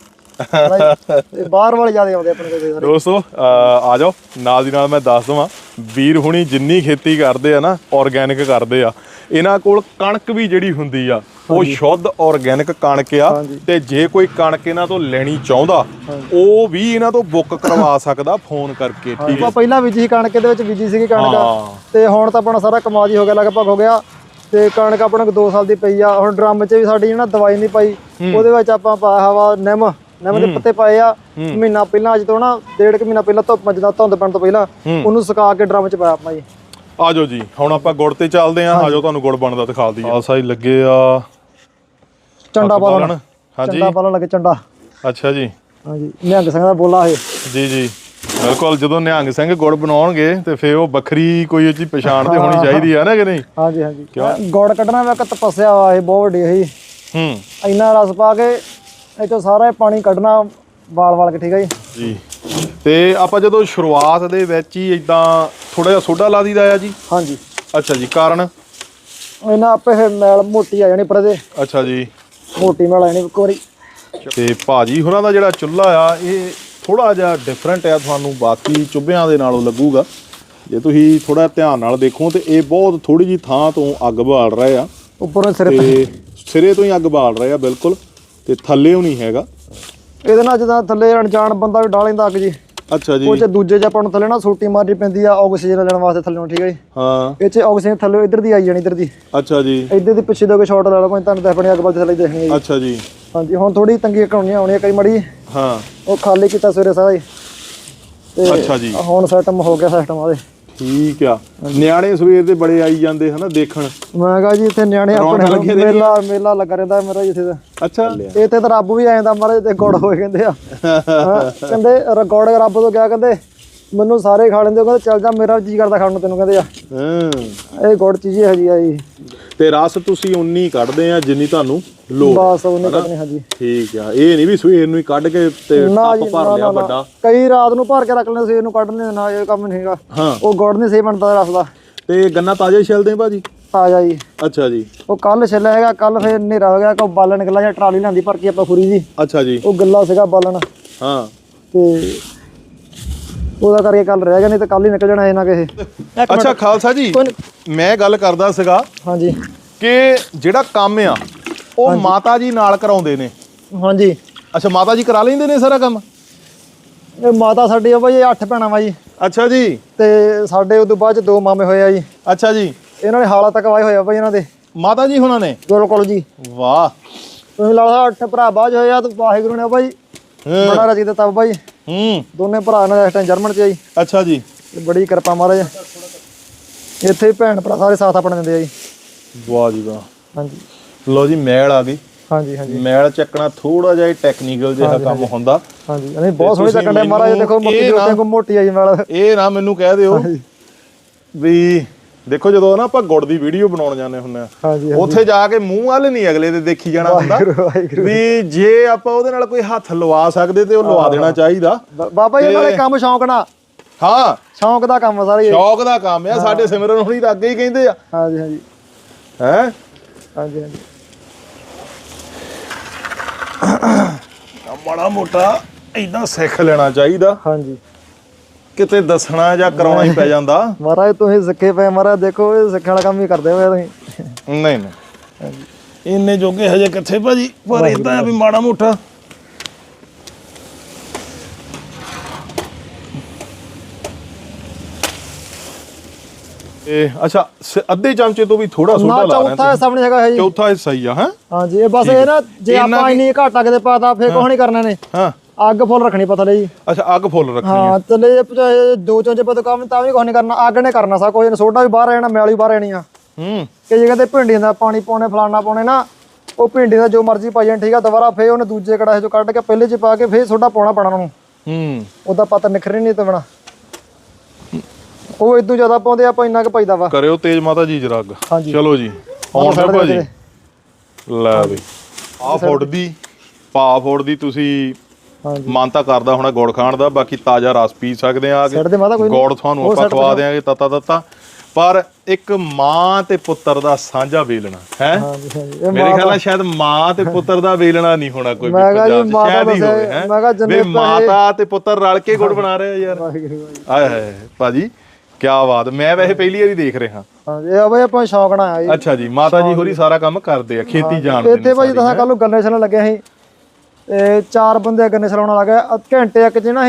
ਹਨਾ ਜੀ? ਬਾਹਰ ਵਾਲੇ ਜ਼ਿਆਦਾ ਆਉਂਦੇ ਆਪਣੇ ਕੋਲ ਸਾਰੇ ਦੋਸਤੋ ਅਹ ਆ ਜਾਓ। ਨਾਲ ਦੀ ਨਾਲ ਮੈਂ ਦੱਸ ਦਵਾਂ ਵੀਰ ਹੁਣੀ ਜਿੰਨੀ ਖੇਤੀ ਕਰਦੇ ਆ ਨਾ ਆਰਗੈਨਿਕ ਕਰਦੇ ਆ। ਇਹਨਾਂ ਕੋਲ ਕਣਕ ਵੀ ਜਿਹੜੀ ਹੁੰਦੀ ਆ ਉਹ ਸ਼ੁੱਧ ਆਰਗੈਨਿਕ ਕਣਕ ਆ। ਤੇ ਜੇ ਕੋਈ ਕਣਕ ਇਹਨਾਂ ਤੋਂ ਲੈਣੀ ਚਾਹੁੰਦਾ ਉਹ ਵੀ ਇਹਨਾਂ ਤੋਂ ਬੁੱਕ ਕਰਵਾ ਸਕਦਾ ਫੋਨ ਕਰਕੇ ਠੀਕ ਆਪਾਂ ਪਹਿਲਾਂ ਬੀਜੀ ਸੀ ਕਣਕ ਦੇ ਵਿੱਚ ਬੀਜੀ ਸੀਗੀ ਕਣਕ। ਹਾਂ। ਤੇ ਹੁਣ ਤਾਂ ਆਪਣਾ ਸਾਰਾ ਕਮਾਲ ਹੀ ਹੋ ਗਿਆ ਲਗਭਗ ਹੋ ਗਿਆ। ਤੇ ਕਣਕ ਆਪਣੇ ਕੋਲ 2 ਸਾਲ ਦੀ ਪਈ ਆ। ਹੁਣ ਡਰਮ 'ਚ ਵੀ ਸਾਡੀ ਜਿਹੜਾ ਦਵਾਈ ਨਹੀਂ ਪਾਈ। ਉਹਦੇ ਵਿੱਚ ਆਪਾਂ ਪਾਇਆ ਹਵਾ ਨਿੰਮ ਨਿੰਮ ਦੇ ਪੱਤੇ ਪਾਏ ਆ ਮਹੀਨਾ ਪਹਿਲਾਂ ਅੱਜ ਤੋਂ ਨਾ ਡੇਢ ਕੁ ਮਹੀਨਾ ਪਹਿਲਾਂ ਧੁੱਪ ਜਦੋਂ ਧੁੰਦ ਪੈਣ ਤੋਂ ਪਹਿਲਾਂ ਉਹਨੂੰ ਸੁਕਾ ਕੇ ਡਰਮ 'ਚ ਪਾਇਆ ਆਪਾਂ ਜੀ। ਆਜੋ ਜੀ ਹੁਣ ਆਪਾਂ ਗੁੜ ਤੇ ਚੱਲਦੇ ਆਂ ਆਜੋ ਤੁਹਾਨੂੰ ਗੁੜ ਬਣਦਾ ਦਿਖਾ ਦਈਏ। ਆਸਾ ਹੀ ਲੱਗੇ ਆ। ਚੰਡਾ ਪਾਲਣ। ਹਾਂਜੀ। ਚੰਡਾ ਪਾਲਣ ਲੱਗੇ ਚੰਡਾ ਅੱਛਾ ਜੀ। ਹਾਂਜੀ। ਨਿਹੰਗ ਸਿੰਘ ਦਾ ਬੋਲਾ ਇਹ। ਜੀ ਜੀ। ਬਿਲਕੁਲ ਜਦੋਂ ਨਿਹੰਗ ਸਿੰਘ ਗੁੜ ਬਣਾਉਣਗੇ ਤੇ ਫੇਰ ਉਹ ਵੱਖਰੀ ਕੋਈ ਉਹਦੀ ਪਛਾਣ ਤੇ ਹੋਣੀ ਚਾਹੀਦੀ ਆ ਨਾ ਕਿ ਨਹੀਂ? ਹਾਂਜੀ ਹਾਂਜੀ। ਗੁੜ ਕੱਢਣਾ ਵਾ ਇੱਕ ਤਪੱਸਿਆ ਵਾ ਇਹ ਬਹੁਤ ਵੱਡੀ ਹੈ ਜੀ। ਹੂੰ। ਇੰਨਾ ਰਸ ਪਾ ਕੇ ਇਹ ਸਾਰਾ ਇਹ ਪਾਣੀ ਕੱਢਣਾ ਵਾਲ ਵਾਲ ਕੇ ਠੀਕ ਹੈ ਜੀ? ਜੀ। ਤੇ ਆਪਾਂ ਜਦੋਂ ਸ਼ੁਰੂਆਤ ਦੇ ਵਿੱਚ ਹੀ ਇਦਾਂ ਥੋੜਾ ਜਿਹਾ ਸੋਡਾ ਲਾ ਦੀਦਾ ਆ ਜੀ? ਹਾਂਜੀ। ਅੱਛਾ ਜੀ ਕਾਰਨ? ਇਹਨਾਂ ਆਪੇ ਫਿਰ ਮੈਲ ਮੋਟੀ ਆ ਜਾਣੀ ਪਰ ਇਹਦੇ ਅੱਛਾ ਜੀ। ਮੋਟੀ ਮੈਲ ਆ ਜਾਣੀ ਇੱਕ ਵਾਰੀ। ਤੇ ਭਾਜੀ ਹੋਰਾਂ ਦਾ ਜਿਹੜਾ ਚੁੱਲ੍ਹਾ ਆ ਇਹ ਥੋੜਾ ਜਿਹਾ ਡਿਫਰੈਂਟ ਆ ਤੁਹਾਨੂੰ ਬਾਕੀ ਚੁੱਭਿਆਂ ਦੇ ਨਾਲੋਂ ਲੱਗੂਗਾ। ਜੇ ਤੁਸੀਂ ਥੋੜਾ ਧਿਆਨ ਨਾਲ ਦੇਖੋ ਤੇ ਇਹ ਬਹੁਤ ਥੋੜੀ ਜੀ ਥਾਂ ਤੋਂ ਅੱਗ ਬਾਲ ਰਹੇ ਆ। ਉੱਪਰੋਂ ਸਿਰ ਤੇ ਸਿਰੇ ਤੋਂ ਹੀ ਅੱਗ ਬਾਲ ਰਹੇ ਆ ਬਿਲਕੁਲ। ਤੇ ਥੱਲੇੋਂ ਨਹੀਂ ਹੈਗਾ। ਇਹਦੇ ਨਾਲ ਜਦੋਂ ਥੱਲੇ ਅਣਜਾਣ ਬੰਦਾ ਵੀ ਡਾਲ ਲੈਂਦਾ ਅੱਗ ਜੀ। ਅੱਛਾ ਜੀ। ਉਹ ਚ ਦੂਜੇ ਚ ਆਪਾਂ ਨੂੰ ਥੱਲੇ ਨਾ ਸੋਟੀ ਮਾਰਨੀ ਪੈਂਦੀ ਆ ਆਕਸੀਜਨ ਲੈਣ ਵਾਸਤੇ ਥੱਲੇ ਠੀਕ ਹੈ ਜੀ? ਹਾਂ। ਇਹ ਚ ਆਕਸੀਜਨ ਥੱਲੇ ਇੱਧਰ ਦੀ ਆਈ ਜਾਣੀ ਇੱਧਰ ਦੀ। ਅੱਛਾ ਜੀ। ਇੱਧਰ ਦੀ ਪਿੱਛੇ ਦੋ ਕੇ ਸ਼ਾਟ ਲਾ ਲਓ ਭਾਵੇਂ ਤੁਹਾਨੂੰ ਆਪਣੀ ਅੱਗ ਬਲ ਥੱਲੇ ਦੇਖਣੀ ਹੈ ਜੀ। ਅੱਛਾ ਜੀ। ਹਾਂਜੀ ਹੁਣ ਥੋੜੀ ਤੰਗੀ ਕਰਾਉਣੀ ਆਉਣੀ ਹੈ ਕਈ ਮੜੀ। ਹਾਂ। ਉਹ ਖਾਲੀ ਕੀਤਾ ਸਵੇਰੇ ਸਾਰਾ ਹੀ। ਅੱਛਾ ਜੀ। ਹੁਣ ਸਿਸਟਮ ਹੋ ਗਿਆ ਸਿਸਟਮ ਆਦੇ ਠੀਕ ਆ। ਨਿਆਣੇ ਸਵੇਰ ਦੇ ਬੜੇ ਆਈ ਜਾਂਦੇ ਹਨਾ ਦੇਖਣ। ਮੈਂ ਕਹਾ ਜੀ ਇੱਥੇ ਨਿਆਣੇ ਰੌਣਕ ਆਪਣੇ ਮੇਲਾ ਮੇਲਾ ਲੱਗਾ ਰਹਿੰਦਾ ਮੇਰਾ ਜਿੱਥੇ ਦਾ ਅੱਛਾ। ਇੱਥੇ ਤਾਂ ਰੱਬ ਵੀ ਆ ਜਾਂਦਾ ਮਹਾਰਾਜ ਤੇ ਗੋੜ ਹੋਏ ਕਹਿੰਦੇ ਆ। ਹਾਂ, ਕਹਿੰਦੇ ਰ- ਗੋੜ ਰੱਬ ਤੋਂ ਕਿਹਾ ਕਹਿੰਦੇ ਮੈਨੂੰ ਸਾਰੇ ਖਾ ਲੈਂਦੇ ਕਹਿੰਦੇ ਚੱਲ ਜਾ ਮੇਰਾ ਜੀ ਕਰਦਾ ਖਾਣ ਨੂੰ ਤੈਨੂੰ ਕਹਿੰਦੇ ਆ। ਹਾਂ। ਇਹ ਗੋੜ ਚੀਜ਼ ਹੈ ਜੀ ਆ ਜੀ। ਤੇ ਰਸ ਤੁਸੀਂ ਉਨੀ ਕੱਢਦੇ ਆ ਜਿੰਨੀ ਤੁਹਾਨੂੰ ਲੋੜ। ਬਸ ਉਹ ਨਹੀਂ ਕੱਢਣੀ ਹਾਂਜੀ ਠੀਕ ਆ। ਇਹ ਨਹੀਂ ਵੀ ਸਵੇਰ ਨੂੰ ਹੀ ਕੱਢ ਕੇ ਤੇ ਟੱਪ ਜੀ ਭਰ ਲਿਆ ਵੱਡਾ। ਕਈ ਰਾਤ ਨੂੰ ਭਰ ਕੇ ਰੱਖ ਲੈਂਦੇ ਸਵੇਰ ਨੂੰ ਕੱਢ ਲੈਂਦੇ ਨਾ ਇਹ ਕੰਮ ਨਹੀਂ ਹੈਗਾ। ਉਹ ਗੋੜ ਨਹੀਂ ਸਹੀ ਬਣਦਾ ਰਸ ਦਾ। ਤੇ ਗੰਨਾ ਤਾਜ਼ਾ ਛਿਲਦੇ ਭਾਜੀ? ਤਾਜ਼ਾ ਜੀ। ਅੱਛਾ ਜੀ। ਉਹ ਕੱਲ ਛਿੱਲਿਆ ਹੈਗਾ ਕੱਲ ਫੇਰ ਹਨੇਰਾ ਹੋ ਗਿਆ ਕੋ ਬਾਲਣ ਗੱਲਾ ਜਾਂ ਟਰਾਲੀ ਲਿਆਂਦੀ ਭਰ ਕੇ ਆਪਾਂ ਖੁਰੀ ਦੀ ਅੱਛਾ ਜੀ। ਉਹ ਗੱਲਾ ਸੀਗਾ ਬਾਲਣ। ਹਾਂ। ਤੇ ਉਹਦਾ ਕਰਕੇ ਕੱਲ ਰਹਿ ਗਿਆ ਨਹੀਂ ਤਾਂ ਕੱਲ ਹੀ ਨਿਕਲ ਜਾਣਾ ਇਹ ਨਾ ਕਿਸੇ। ਅੱਛਾ ਖਾਲਸਾ ਜੀ ਮੈਂ ਗੱਲ ਕਰਦਾ ਸੀਗਾ ਹਾਂਜੀ। ਕਿ ਜਿਹੜਾ ਕੰਮ ਆ ਉਹ ਮਾਤਾ ਜੀ ਨਾਲ ਕਰਾਉਂਦੇ ਨੇ। ਹਾਂਜੀ। ਅੱਛਾ ਮਾਤਾ ਜੀ ਕਰਾ ਲੈਂਦੇ ਨੇ ਸਾਰਾ ਕੰਮ? ਇਹ ਮਾਤਾ ਸਾਡੀ ਆ ਬਾਈ ਇਹ ਅੱਠ ਭੈਣਾਂ ਵਾ ਜੀ ਅੱਛਾ ਜੀ। ਤੇ ਸਾਡੇ ਉਦੋਂ ਬਾਅਦ ਚ ਦੋ ਮਾਮੇ ਹੋਏ ਆ ਜੀ। ਅੱਛਾ ਜੀ। ਇਹਨਾਂ ਨੇ ਹਾਲਾ ਤੱਕ ਵਾਏ ਹੋਇਆ ਬਾਈ ਇਹਨਾਂ ਦੇ। ਮਾਤਾ ਜੀ ਹੁਣਾਂ ਨੇ? ਬਿਲਕੁਲ ਜੀ। ਵਾਹ। ਤੁਸੀਂ ਲਾ ਲਓ ਅੱਠ ਭਰਾ ਬਾਅਦ 'ਚ ਹੋਏ ਆ ਤੇ ਵਾਹਿਗੁਰੂ ਨੇ ਬਾਈ ਹੂੰ। ਬੜਾ ਰਚੀ ਦਿੱਤਾ ਬਾਈ। ਹੂੰ। ਦੋਨੇ ਭਰਾ ਨੇ ਇਸ ਟਾਈਮ ਜਰਮਨ 'ਚ ਆ ਜੀ। ਅੱਛਾ ਜੀ। ਬੜੀ ਕਿਰਪਾ ਮਹਾਰਾਜ। ਇੱਥੇ ਹੀ ਭੈਣ ਭਰਾ ਸਾਰੇ ਸਾਥ ਆਪਣੇ ਦਿੰਦੇ ਆ ਜੀ। ਵਾਹ ਜੀ ਵਾਹ। ਹਾਂਜੀ। ਲੋ ਜੀ ਮੈਲ ਆ ਗਈ। ਹਾਂਜੀ ਹਾਂਜੀ। ਮੈਲ ਚੱਕਣਾ ਥੋੜਾ ਜਿਹਾ ਟੈਕਨੀਕਲ ਜਿਹਾ ਕੰਮ ਹੁੰਦਾ। ਹਾਂਜੀ ਨਹੀਂ ਬਹੁਤ ਸੋਹਣੀ ਚੱਕਣ ਦੇ ਮਹਾਰਾਜ ਦੇਖੋ ਨਾ- ਉੱਤੇ ਕੋ ਮੋਟੀ ਆਈ ਨਾਲ ਇਹ ਨਾ ਮੈਨੂੰ ਕਹਿ ਦਿਓ ਵੀ ਦੇਖੋ ਜਦੋਂ ਨਾ ਆਪਾਂ ਗੁੜ ਦੀ ਵੀਡੀਓ ਬਣਾਉਣ ਜਾਂਦੇ ਹੁੰਦੇ ਆ ਹਾਂਜੀ ਉੱਥੇ ਜਾ ਕੇ ਮੂੰਹ ਵੱਲ ਨਹੀਂ ਅਗਲੇ ਦੇ ਦੇਖੀ ਜਾਣਾ ਹੁੰਦਾ ਵਾਹਿਗੁਰੂ ਵਾਹਿਗੁਰੂ ਵੀ ਜੇ ਆਪਾਂ ਉਹਦੇ ਨਾਲ ਕੋਈ ਹੱਥ ਲਵਾ ਸਕਦੇ ਤੇ ਉਹ ਲਵਾ ਦੇਣਾ ਚਾਹੀਦਾ ਬ- ਬਾਬਾ ਜੀ ਨਾਲੇ ਕੰਮ ਸ਼ੌਂਕ ਨਾਲ ਹਾਂ ਸ਼ੌਂਕ ਦਾ ਕੰਮ ਆ ਸਾਰਾ ਹੀ ਸ਼ੌਕ ਦਾ ਕੰਮ ਆ ਸਾਡੇ ਸਿਮਰਨ ਹੁਣੀ ਤਾਂ ਅੱਗੇ ਹੀ ਕਹਿੰਦੇ ਆ ਹਾਂਜੀ ਹਾਂਜੀ ਹੈ ਹਾਂਜੀ ਹਾਂਜੀ ਮਾੜਾ ਮੋਟਾ ਇਦਾਂ ਸਿੱਖ ਲੈਣਾ ਚਾਹੀਦਾ ਹਾਂਜੀ ਕਿਤੇ ਦੱਸਣਾ ਜਾਂ ਕਰਾਉਣਾ ਹੀ ਪੈ ਜਾਂਦਾ। ਮਹਾਰਾਜ ਤੁਸੀਂ ਸਿੱਖੇ ਪਏ ਮਹਾਰਾਜ ਦੇਖੋ ਇਹ ਸਿੱਖਣ ਵਾਲਾ ਕੰਮ ਹੀ ਕਰਦੇ ਹੋਏ ਤੁਸੀਂ। ਨਹੀਂ ਨਹੀਂ। ਇੰਨੇ ਜੋਗੇ ਹਜੇ ਕਿੱਥੇ ਭਾਜੀ? ਪਰ ਇਦਾਂ ਆ ਵੀ ਮਾੜਾ ਮੋਟਾ। ਇਹ ਅੱਛਾ ਅੱਧੇ ਚਮਚੇ ਤੋਂ ਵੀ ਥੋੜਾ ਸੋਡਾ ਲਾ ਰਹੇ ਚੌਥਾ ਹਿੱਸਾ ਵੀ ਨਹੀਂ ਹੈਗਾ ਹੈ ਜੀ। ਚੌਥਾ ਹਿੱਸਾ ਹੀ ਆ ਹਾਂ? ਹਾਂਜੀ ਇਹ ਬਸ ਇਹ ਨਾ ਜੇ ਆਪਾਂ ਇੰਨੀ ਘੱਟ ਦੇ ਪਾਤਾ ਫੇਰ ਕੁਛ ਨਹੀਂ ਕਰਨਾ ਨੇ ਹਾਂ। ਅੱਗ ਫੁੱਲ ਰੱਖਣੀ ਪਤਾ ਲਈ। ਜੀ ਅੱਛਾ ਅੱਗ ਫੁੱਲ ਰੱਖਣੀ ਹਾਂ ਚੱਲੇ ਜੇ ਦੋ ਚਮਚੇ ਪਾ ਕੰਮ ਤਾਂ ਵੀ ਕੁਛ ਨਹੀਂ ਕਰਨਾ ਅੱਗ ਨੇ ਕਰਨਾ ਸਾ ਕੋਈ ਨਾ ਸੋਡਾ ਵੀ ਬਾਹਰ ਰਹਿਣਾ ਮੈਲ ਵੀ ਬਾਹਰ ਰਹਿਣੀ ਆ। ਹੂੰ। ਕਿ ਜੇ ਕਹਿੰਦੇ ਭਿੰਡੀਆਂ ਦਾ ਪਾਣੀ ਪਾਉਣੇ ਫਲਾਣਾ ਪਾਉਣੇ ਨਾ ਉਹ ਭਿੰਡੀ ਦਾ ਜੋ ਮਰਜ਼ੀ ਪਾਈ ਜਾਣ ਠੀਕ ਆ ਦੁਬਾਰਾ ਫੇਰ ਉਹਨੇ ਦੂਜੇ ਕੜਾਹੇ ਚੋਂ ਕੱਢ ਕੇ ਪਹਿਲੇ ਚ ਪਾ ਕੇ ਫੇਰ ਸੋਡਾ ਪਾਉਣਾ ਪੈਣਾ ਉਹਨੂੰ। ਹੂੰ। ਉਹਦਾ ਪਤਾ ਨਿਖਰੇ ਨਹੀਂ ਤੇ ਬਣਾ। ਉਹ ਇਦੋਂ ਜ਼ਿਆਦਾ ਪਾਉਂਦੇ ਆਪਾਂ ਇੰਨਾ ਕੁ ਪਾਈਦਾ ਵਾ। ਕਰਿਓ ਤੇਜ ਮਾਤਾ ਜੀ ਜਰਾ ਅੱਗ। ਚਲੋ ਜੀ ਆਉਣ ਫਿਰ ਭਾਜੀ। ਦੇ ਲੈ ਬਈ ਆ ਫੋੜਦੀ ਪਾ ਫੋੜਦੀ ਤੁਸੀਂ ਹਾਂਜੀ ਮਾਨਤਾ ਕਰਦਾ ਹੋਣਾ ਗੁੜ ਖਾਣ ਦਾ ਬਾਕੀ ਤਾਜ਼ਾ ਰਸ ਪੀ ਸਕਦੇ ਆ ਆ ਕੇ। ਮਾਤਾ ਕੋਈ ਨੀ। ਗੁੜ ਤੁਹਾਨੂੰ ਉਹ ਆਪਾਂ ਛੱਡ ਖਵਾ ਦੇਾਂਗੇ ਤਤਾ ਤਤਾ। ਪਰ ਇੱਕ ਮਾਂ ਤੇ ਪੁੱਤਰ ਦਾ ਸਾਂਝਾ ਵੇਲਣਾ ਹੈ? ਹਾਂਜੀ ਹਾਂਜੀ। ਇਹ ਮੇਰੇ ਖਿਆਲ ਨਾਲ ਸ਼ਾਇਦ ਮਾਂ ਤੇ ਪੁੱਤਰ ਦਾ ਵੇਲਣਾ ਨਹੀਂ ਹੋਣਾ ਕੋਈ ਵੀ ਮੈਂ ਕਿਹਾ ਜੀ ਪੰਜਾਬ 'ਚ। ਮਾਤਾ ਸ਼ਾਇਦ ਹੀ ਦੱਸਿਆ, ਹੋਵੇ ਹੈ? ਮੈਂ ਕਿਹਾ ਵੀ ਮਾਤਾ ਤੇ ਪੁੱਤਰ ਰਲ ਕੇ ਗੁੜ ਬਣਾ ਰਹੇ ਆ ਯਾਰ। ਵਾਹਿਗੁਰੂ ਵਾਹਿਗੁਰੂ। ਆਏ ਹਾਏ ਭਾਜੀ ਕੀ ਬਾਤ। ਮੈਂ ਵੈਸੇ ਪਹਿਲੀ ਵਾਰੀ ਦੇਖ ਰਿਹਾ। ਹਾਂਜੀ ਇਹ ਆ ਬਈ ਆਪਾਂ ਸ਼ੌਂਕ ਨਾਲ ਜੀ ਅੱਛਾ ਜੀ ਮਾਤਾ ਜੀ ਹੋਰੀ ਸਾਰਾ ਕੰਮ ਕਰਦੇ ਆ ਖੇਤੀ ਜਾਣਦੇ ਇੱਥੇ ਨੇ ਭਾਜੀ ਦੱਸਾਂ ਕੱਲ ਨੂੰ ਗੰਨੇ ਛਲਣ ਲੱਗੇ ਸੀ। ਤੇ ਚਾਰ ਬੰਦੇ ਗੰਨੇ ਛਲਾਉਣ ਲੱਗੇ ਘੰਟੇ ਇੱਕ ਚ ਨਾ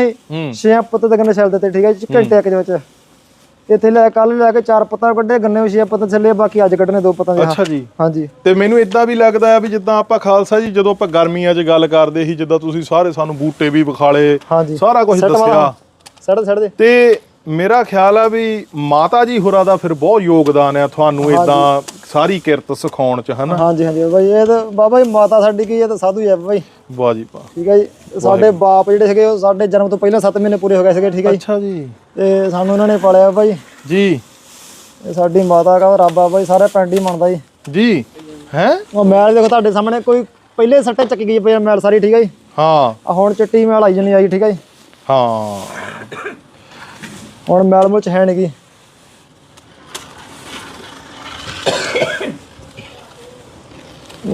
ਛੇ ਪੁੱਤ ਦੇ ਗੰਨੇ ਛਲਦੇ ਤੇ ਠੀਕ ਹੈ ਜੀ? ਘੰਟੇ ਇੱਕ ਦੇ ਵਿੱਚ। ਇੱਥੇ ਲੈ ਕੱਲ ਲੈ ਕੇ ਚਾਰ ਪੱਤਾ ਕੱਢੇ ਗੰਨੇ ਵਿੱਚ ਛੇ ਪੱਤਾ ਚੱਲੇ ਬਾਕੀ ਅੱਜ ਕੱਢਣੇ ਦੋ ਪੱਤਾਂ ਦੇ ਅੱਛਾ ਜੀ। ਹਾਂਜੀ। ਤੇ ਮੈਨੂੰ ਇਦਾਂ ਵੀ ਲੱਗਦਾ ਹੈ ਵੀ ਜਿੱਦਾਂ ਆਪਾਂ ਖਾਲਸਾ ਜੀ ਜਦੋਂ ਆਪਾਂ ਗਰਮੀਆਂ 'ਚ ਗੱਲ ਕਰਦੇ ਸੀ ਜਿੱਦਾਂ ਤੁਸੀਂ ਸਾਰੇ ਸਾਨੂੰ ਬੂਟੇ ਵੀ ਵਿਖਾਲੇ ਸਾਰਾ ਕੁਝ ਵਾਲਾ। ਦੱਸਿਆ। ਸੜ ਸੜ ਦੇ। ਤੇ ਮੇਰਾ ਖਿਆਲ ਆ ਵੀ ਮਾਤਾ ਜੀ ਹੋਰਾਂ ਦਾ ਫਿਰ ਬਹੁਤ ਯੋਗਦਾਨ ਹੈ ਤੁਹਾਨੂੰ ਇਦਾਂ ਸਾਰੀ ਕਿਰਤ ਸਿਖਾਉਣ 'ਚ ਹਨਾ? ਹਾਂਜੀ ਹਾਂਜੀ। ਬਾਈ ਇਹ ਤਾਂ ਬਾਬਾ ਜੀ ਮਾਤਾ ਸਾਡੀ ਕੀ ਇਹ ਤਾਂ ਸਾਧੂ ਹੀ ਹੈ ਬਾਈ। ਵਾਹ ਜੀ ਵਾਹ। ਠੀਕ ਹੈ ਜੀ? ਸਾਡੇ ਬਾਪ ਜਿਹੜੇ ਸੀਗੇ ਉਹ ਸਾਡੇ ਜਨਮ ਤੋਂ ਪਹਿਲਾਂ 7 ਮਹੀਨੇ ਪੂਰੇ ਹੋ ਗਏ ਸੀਗੇ ਠੀਕ ਹੈ ਜੀ? ਅੱਛਾ ਜੀ। ਤੇ ਸਾਨੂੰ ਉਹਨਾਂ ਨੇ ਪਾਲਿਆ ਬਾਈ। ਜੀ। ਇਹ ਸਾਡੀ ਮਾਤਾ ਦਾ ਰੱਬ ਆ ਬਾਈ ਸਾਰੇ ਪਿੰਡ ਹੀ ਮੰਨਦਾ ਜੀ। ਜੀ। ਹੈ? ਉਹ ਮੈਲ ਦੇਖੋ ਤੁਹਾਡੇ ਸਾਹਮਣੇ ਕੋਈ ਪਹਿਲੇ ਸੱਟੇ ਚੱਕੀ ਗਈ ਪਈ ਆ ਮੈਲ ਸਾਰੀ ਠੀਕ ਹੈ ਜੀ? ਹਾਂ। ਆ ਹੁਣ ਚਿੱਟੀ ਮੈਲ ਆਈ ਜਣੀ ਆਈ ਠੀਕ ਹੈ ਜੀ? ਹਾਂ। ਹੁਣ ਮੈਲ ਮੁੱਚ ਹੈ ਨੀ ਗੀ।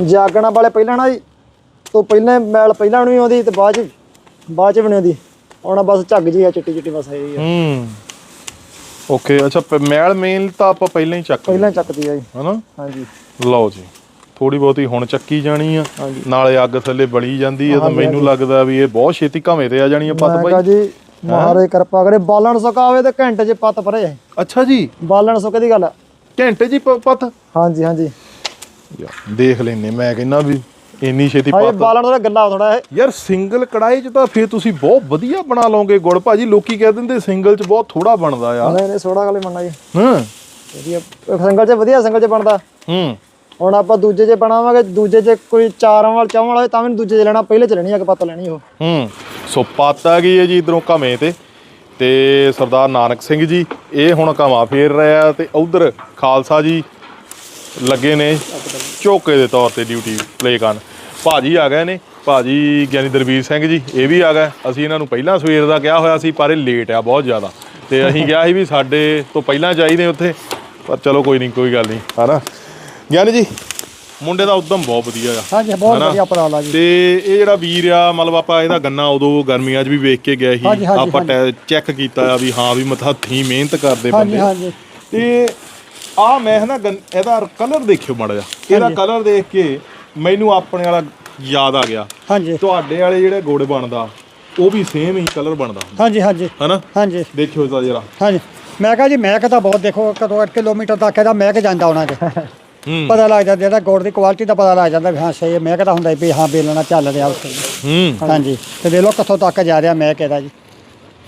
ਜਾਗਣਾ ਵਾਲੇ ਪਹਿਲਾਂ ਨਾ ਜੀ ਤੋਂ ਪਹਿਲਾਂ ਮੈਲ ਪਹਿਲਾਂ ਨੂੰ ਹੀ ਆਉਂਦੀ ਤੇ ਬਾਅਦ ਚ ਬਾਅਦ ਚ ਵੀ ਨਹੀਂ ਆਉਂਦੀ। ਹੁਣ ਬਸ ਝੱਗ ਜੀ ਆ ਚਿੱਟੀ ਚਿੱਟੀ ਬਸ ਇਹ ਆ। ਹੂੰ। ਓਕੇ ਅੱਛਾ ਪ- ਮੈਲ ਮੇਲ ਤਾਂ ਆਪਾਂ ਪਹਿਲਾਂ ਹੀ ਚੱਕ ਪਹਿਲਾਂ ਚੱਕਦੀ ਆ ਜੀ। ਹਨਾ? ਹਾਂਜੀ। ਲਓ ਜੀ ਥੋੜੀ ਬਹੁਤੀ ਹੁਣ ਚੱਕੀ ਜਾਣੀ ਆ। ਨਾਲੇ ਅੱਗ ਥੱਲੇ ਬਲੀ ਜਾਂਦੀ ਆ ਤਾਂ ਮੈਨੂੰ ਲੱਗਦਾ ਵੀ ਇਹ ਬਹੁਤ ਛੇਤੀ ਘਵੇਂ ਤੇ ਆ ਜਾਣੀ ਆ ਪੱਤ ਮੈਂ ਕਹਾ ਜੀ ਮਹਾਰਾਜ ਕਿਰਪਾ ਕਰੇ ਬਾਲਣ ਸੁਕਾਵੇ ਤੇ ਘੰਟੇ ਚ ਪੱਤ ਪਰੇ ਅੱਛਾ ਜੀ। ਬਾਲਣ ਸੁੱਕੇ ਦੀ ਗੱਲ। ਘੰਟੇ ਜੀ ਪ- ਪੱਤ? ਹਾਂਜੀ ਹਾਂਜੀ। ਯਾਰ, ਦੇਖ ਲੈਨੇ ਮੈਂ ਕਹਿੰਦਾ ਵੀ ਇੰਨੀ ਛੇਤੀ ਪੱਤ ਬਾਲਣ ਥੋੜਾ ਗੱਲਾ ਥੋੜਾ ਇਹ। ਯਾਰ ਸਿੰਗਲ ਕੜਾਈ 'ਚ ਤਾਂ ਫੇਰ ਤੁਸੀਂ ਬਹੁਤ ਵਧੀਆ ਬਣਾ ਲਓਗੇ ਗੁੜ ਭਾਜੀ। ਲੋਕੀ ਕਹਿ ਦਿੰਦੇ ਸਿੰਗਲ 'ਚ ਬਹੁਤ ਥੋੜਾ ਬਣਦਾ ਆ ਨਹੀਂ ਨਹੀਂ ਸੋੜਾ ਗੱਲ ਹੀ ਮੰਨਣਾ ਜੀ। ਹਾਂ। ਵਧੀਆ। ਸਿੰਗਲ ਚ ਵਧੀਆ ਸਿੰਗਲ ਚ ਬਣਦਾ। ਹੂੰ। ਹੁਣ ਆਪਾਂ ਦੂਜੇ 'ਚ ਬਣਾਵਾਂਗੇ, ਦੂਜੇ 'ਚ ਕੋਈ ਚਾਰਾਂ ਵਾਲ ਚਾਹਾਂ ਵਾਲਾ ਤਾਂ ਵੀ ਦੂਜੇ 'ਚ ਲੈਣਾ, ਪਹਿਲੇ 'ਚ ਲੈਣੀ ਆ ਕਿ ਪੱਤ ਲੈਣੀ ਉਹ? ਹੂੰ, ਸੋ ਪੱਤ ਆ ਗਈ ਹੈ ਜੀ ਇਧਰੋਂ ਘਵੇਂ ਤੇ ਤੇ ਸਰਦਾਰ ਨਾਨਕ ਸਿੰਘ ਜੀ, ਇਹ ਹੁਣ ਘਾਵਾਂ ਫੇਰ ਰਿਹਾ ਤੇ ਉਧਰ ਖਾਲਸਾ ਜੀ ਲੱਗੇ ਨੇ ਝੋਕੇ ਦੇ ਤੌਰ ਤੇ ਡਿਊਟੀ ਪਲੇ ਕਰਨ। ਭਾਜੀ ਆ ਗਏ ਨੇ, ਭਾਜੀ ਗਿਆਨੀ ਦਰਬੀਰ ਸਿੰਘ ਜੀ, ਇਹ ਵੀ ਆ ਗਏ। ਅਸੀਂ ਇਹਨਾਂ ਨੂੰ ਪਹਿਲਾਂ ਸਵੇਰ ਦਾ ਕਿਹਾ ਹੋਇਆ ਸੀ, ਪਰ ਇਹ ਲੇਟ ਆ ਬਹੁਤ ਜ਼ਿਆਦਾ। ਤੇ ਅਸੀਂ ਕਿਹਾ ਸੀ ਵੀ ਸਾਡੇ ਤੋਂ ਪਹਿਲਾਂ ਚਾਹੀਦੇ ਉੱਥੇ, ਪਰ ਚਲੋ ਕੋਈ ਨਹੀਂ ਕੋਈ ਗੱਲ ਨਹੀਂ ਹਨਾ? ਗਿਆਨੀ ਜੀ? ਮੁੰਡੇ ਦਾ ਉਦਮ ਬਹੁਤ ਵਧੀਆ ਆ। ਹਾਂਜੀ ਬਹੁਤ ਹਨਾ? ਵਧੀਆ ਉਪਰਾਲਾ ਜੀ। ਤੇ ਇਹ ਜਿਹੜਾ ਵੀਰ ਆ ਮਤਲਬ ਆਪਾਂ ਇਹਦਾ ਗੰਨਾ ਉਦੋਂ ਗਰਮੀਆਂ 'ਚ ਵੀ ਵੇਖ ਕੇ ਗਏ ਸੀ। ਆਪਾਂ ਚੈੱਕ ਕੀਤਾ ਆ ਵੀ ਹਾਂ ਵੀ ਮਤ ਹੱਥੀਂ ਮਿਹਨਤ ਕਰਦੇ ਬੰਦੇ। ਹਾਂਜੀ। ਤੇ ਆ ਮੈਂ ਨਾ ਗੰਨ- ਇਹਦਾ ਕਲਰ ਦੇਖਿਓ ਮਾੜਾ ਜਿਹਾ। ਇਹਦਾ ਕਲਰ ਦੇਖ ਕੇ ਮੈਨੂੰ ਆਪਣੇ ਵਾਲਾ ਯਾਦ ਆ ਗਿਆ। ਹਾਂਜੀ। ਤੁਹਾਡੇ ਵਾਲੇ ਜਿਹੜੇ ਗੁੜ ਬਣਦਾ ਉਹ ਵੀ ਸੇਮ ਹੀ ਕਲਰ ਬਣਦਾ ਹਾਂਜੀ ਹਾਂਜੀ। ਹਨਾ? ਹਾਂਜੀ। ਦੇਖਿਓ ਜਰਾ। ਹਾਂਜੀ। ਮੈਂ ਕਹਾ ਜੀ ਮਹਿਕ ਤਾਂ ਬਹੁਤ ਦੇਖੋ ਕਦੋਂ 8 ਕਿਲੋਮੀਟਰ ਤੱਕ ਇਹਦਾ ਮਹਿਕ ਜਾਂਦਾ ਉਹਨਾਂ ਦੇ ਪਤਾ ਲੱਗ ਜਾਂਦਾ ਇਹਦਾ ਗੁੜ ਦੀ ਕੁਆਲਿਟੀ ਦਾ ਪਤਾ ਲੱਗ ਜਾਂਦਾ ਵੀ ਹਾਂ ਸਹੀ ਹੈ। ਮਹਿਕ ਦਾ ਹੁੰਦਾ ਵੀ ਹਾਂ ਬੇਲਣਾ ਚੱਲ ਰਿਹਾ ਉਸ ਤੇ ਹੂੰ। ਹਾਂਜੀ। ਤੇ ਦੇਖ ਲਓ ਕਿੱਥੋਂ ਤੱਕ ਜਾ ਰਿਹਾ ਮਹਿਕ ਇਹਦਾ ਜੀ।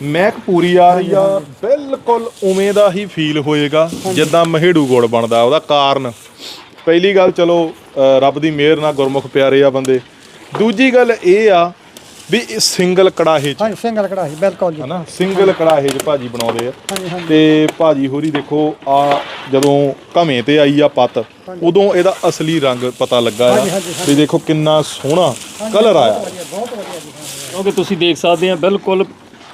ਮੈਕ ਪੂਰੀ ਆ ਰਹੀ ਆ। ਬਿਲਕੁਲ ਉਵੇਂ ਦਾ ਹੀ ਫੀਲ ਹੋਏਗਾ ਜਿੱਦਾਂ ਮਹੇੜੂ ਗੁੜ ਬਣਦਾ ਉਹਦਾ ਕਾਰਨ। ਪਹਿਲੀ ਗੱਲ ਚਲੋ ਅ, ਰੱਬ ਦੀ ਮਿਹਰ ਨਾਲ ਗੁਰਮੁਖ ਪਿਆਰੇ ਆ ਬੰਦੇ। ਦੂਜੀ ਗੱਲ ਇਹ ਆ ਵੀ ਇਹ ਸਿੰਗਲ ਕੜਾਹੇ ਚ। ਹਾਂਜੀ ਸਿੰਗਲ ਕੜਾਹੀ ਬਿਲਕੁਲ ਜੀ। ਹਨਾ? ਸਿੰਗਲ ਕੜਾਹੇ ਚ ਭਾਜੀ ਬਣਾਉਂਦੇ ਆ। ਹਾਂਜੀ ਹਾਂਜੀ। ਤੇ ਭਾਜੀ ਹੋਰੀ ਦੇਖੋ ਆ ਜਦੋਂ ਘਵੇਂ ਤੇ ਆਈ ਆ ਪੱਤ ਉਦੋਂ ਇਹਦਾ ਅਸਲੀ ਰੰਗ ਪਤਾ ਲੱਗਾ ਆ। ਹਾਂਜੀ, ਦੇਖੋ ਕਿੰਨਾ ਸੋਹਣਾ ਕਲਰ ਆਇਆ। ਕਿਉਂਕਿ ਤੁਸੀਂ ਦੇਖ ਸਕਦੇ ਆ ਬਿਲਕੁਲ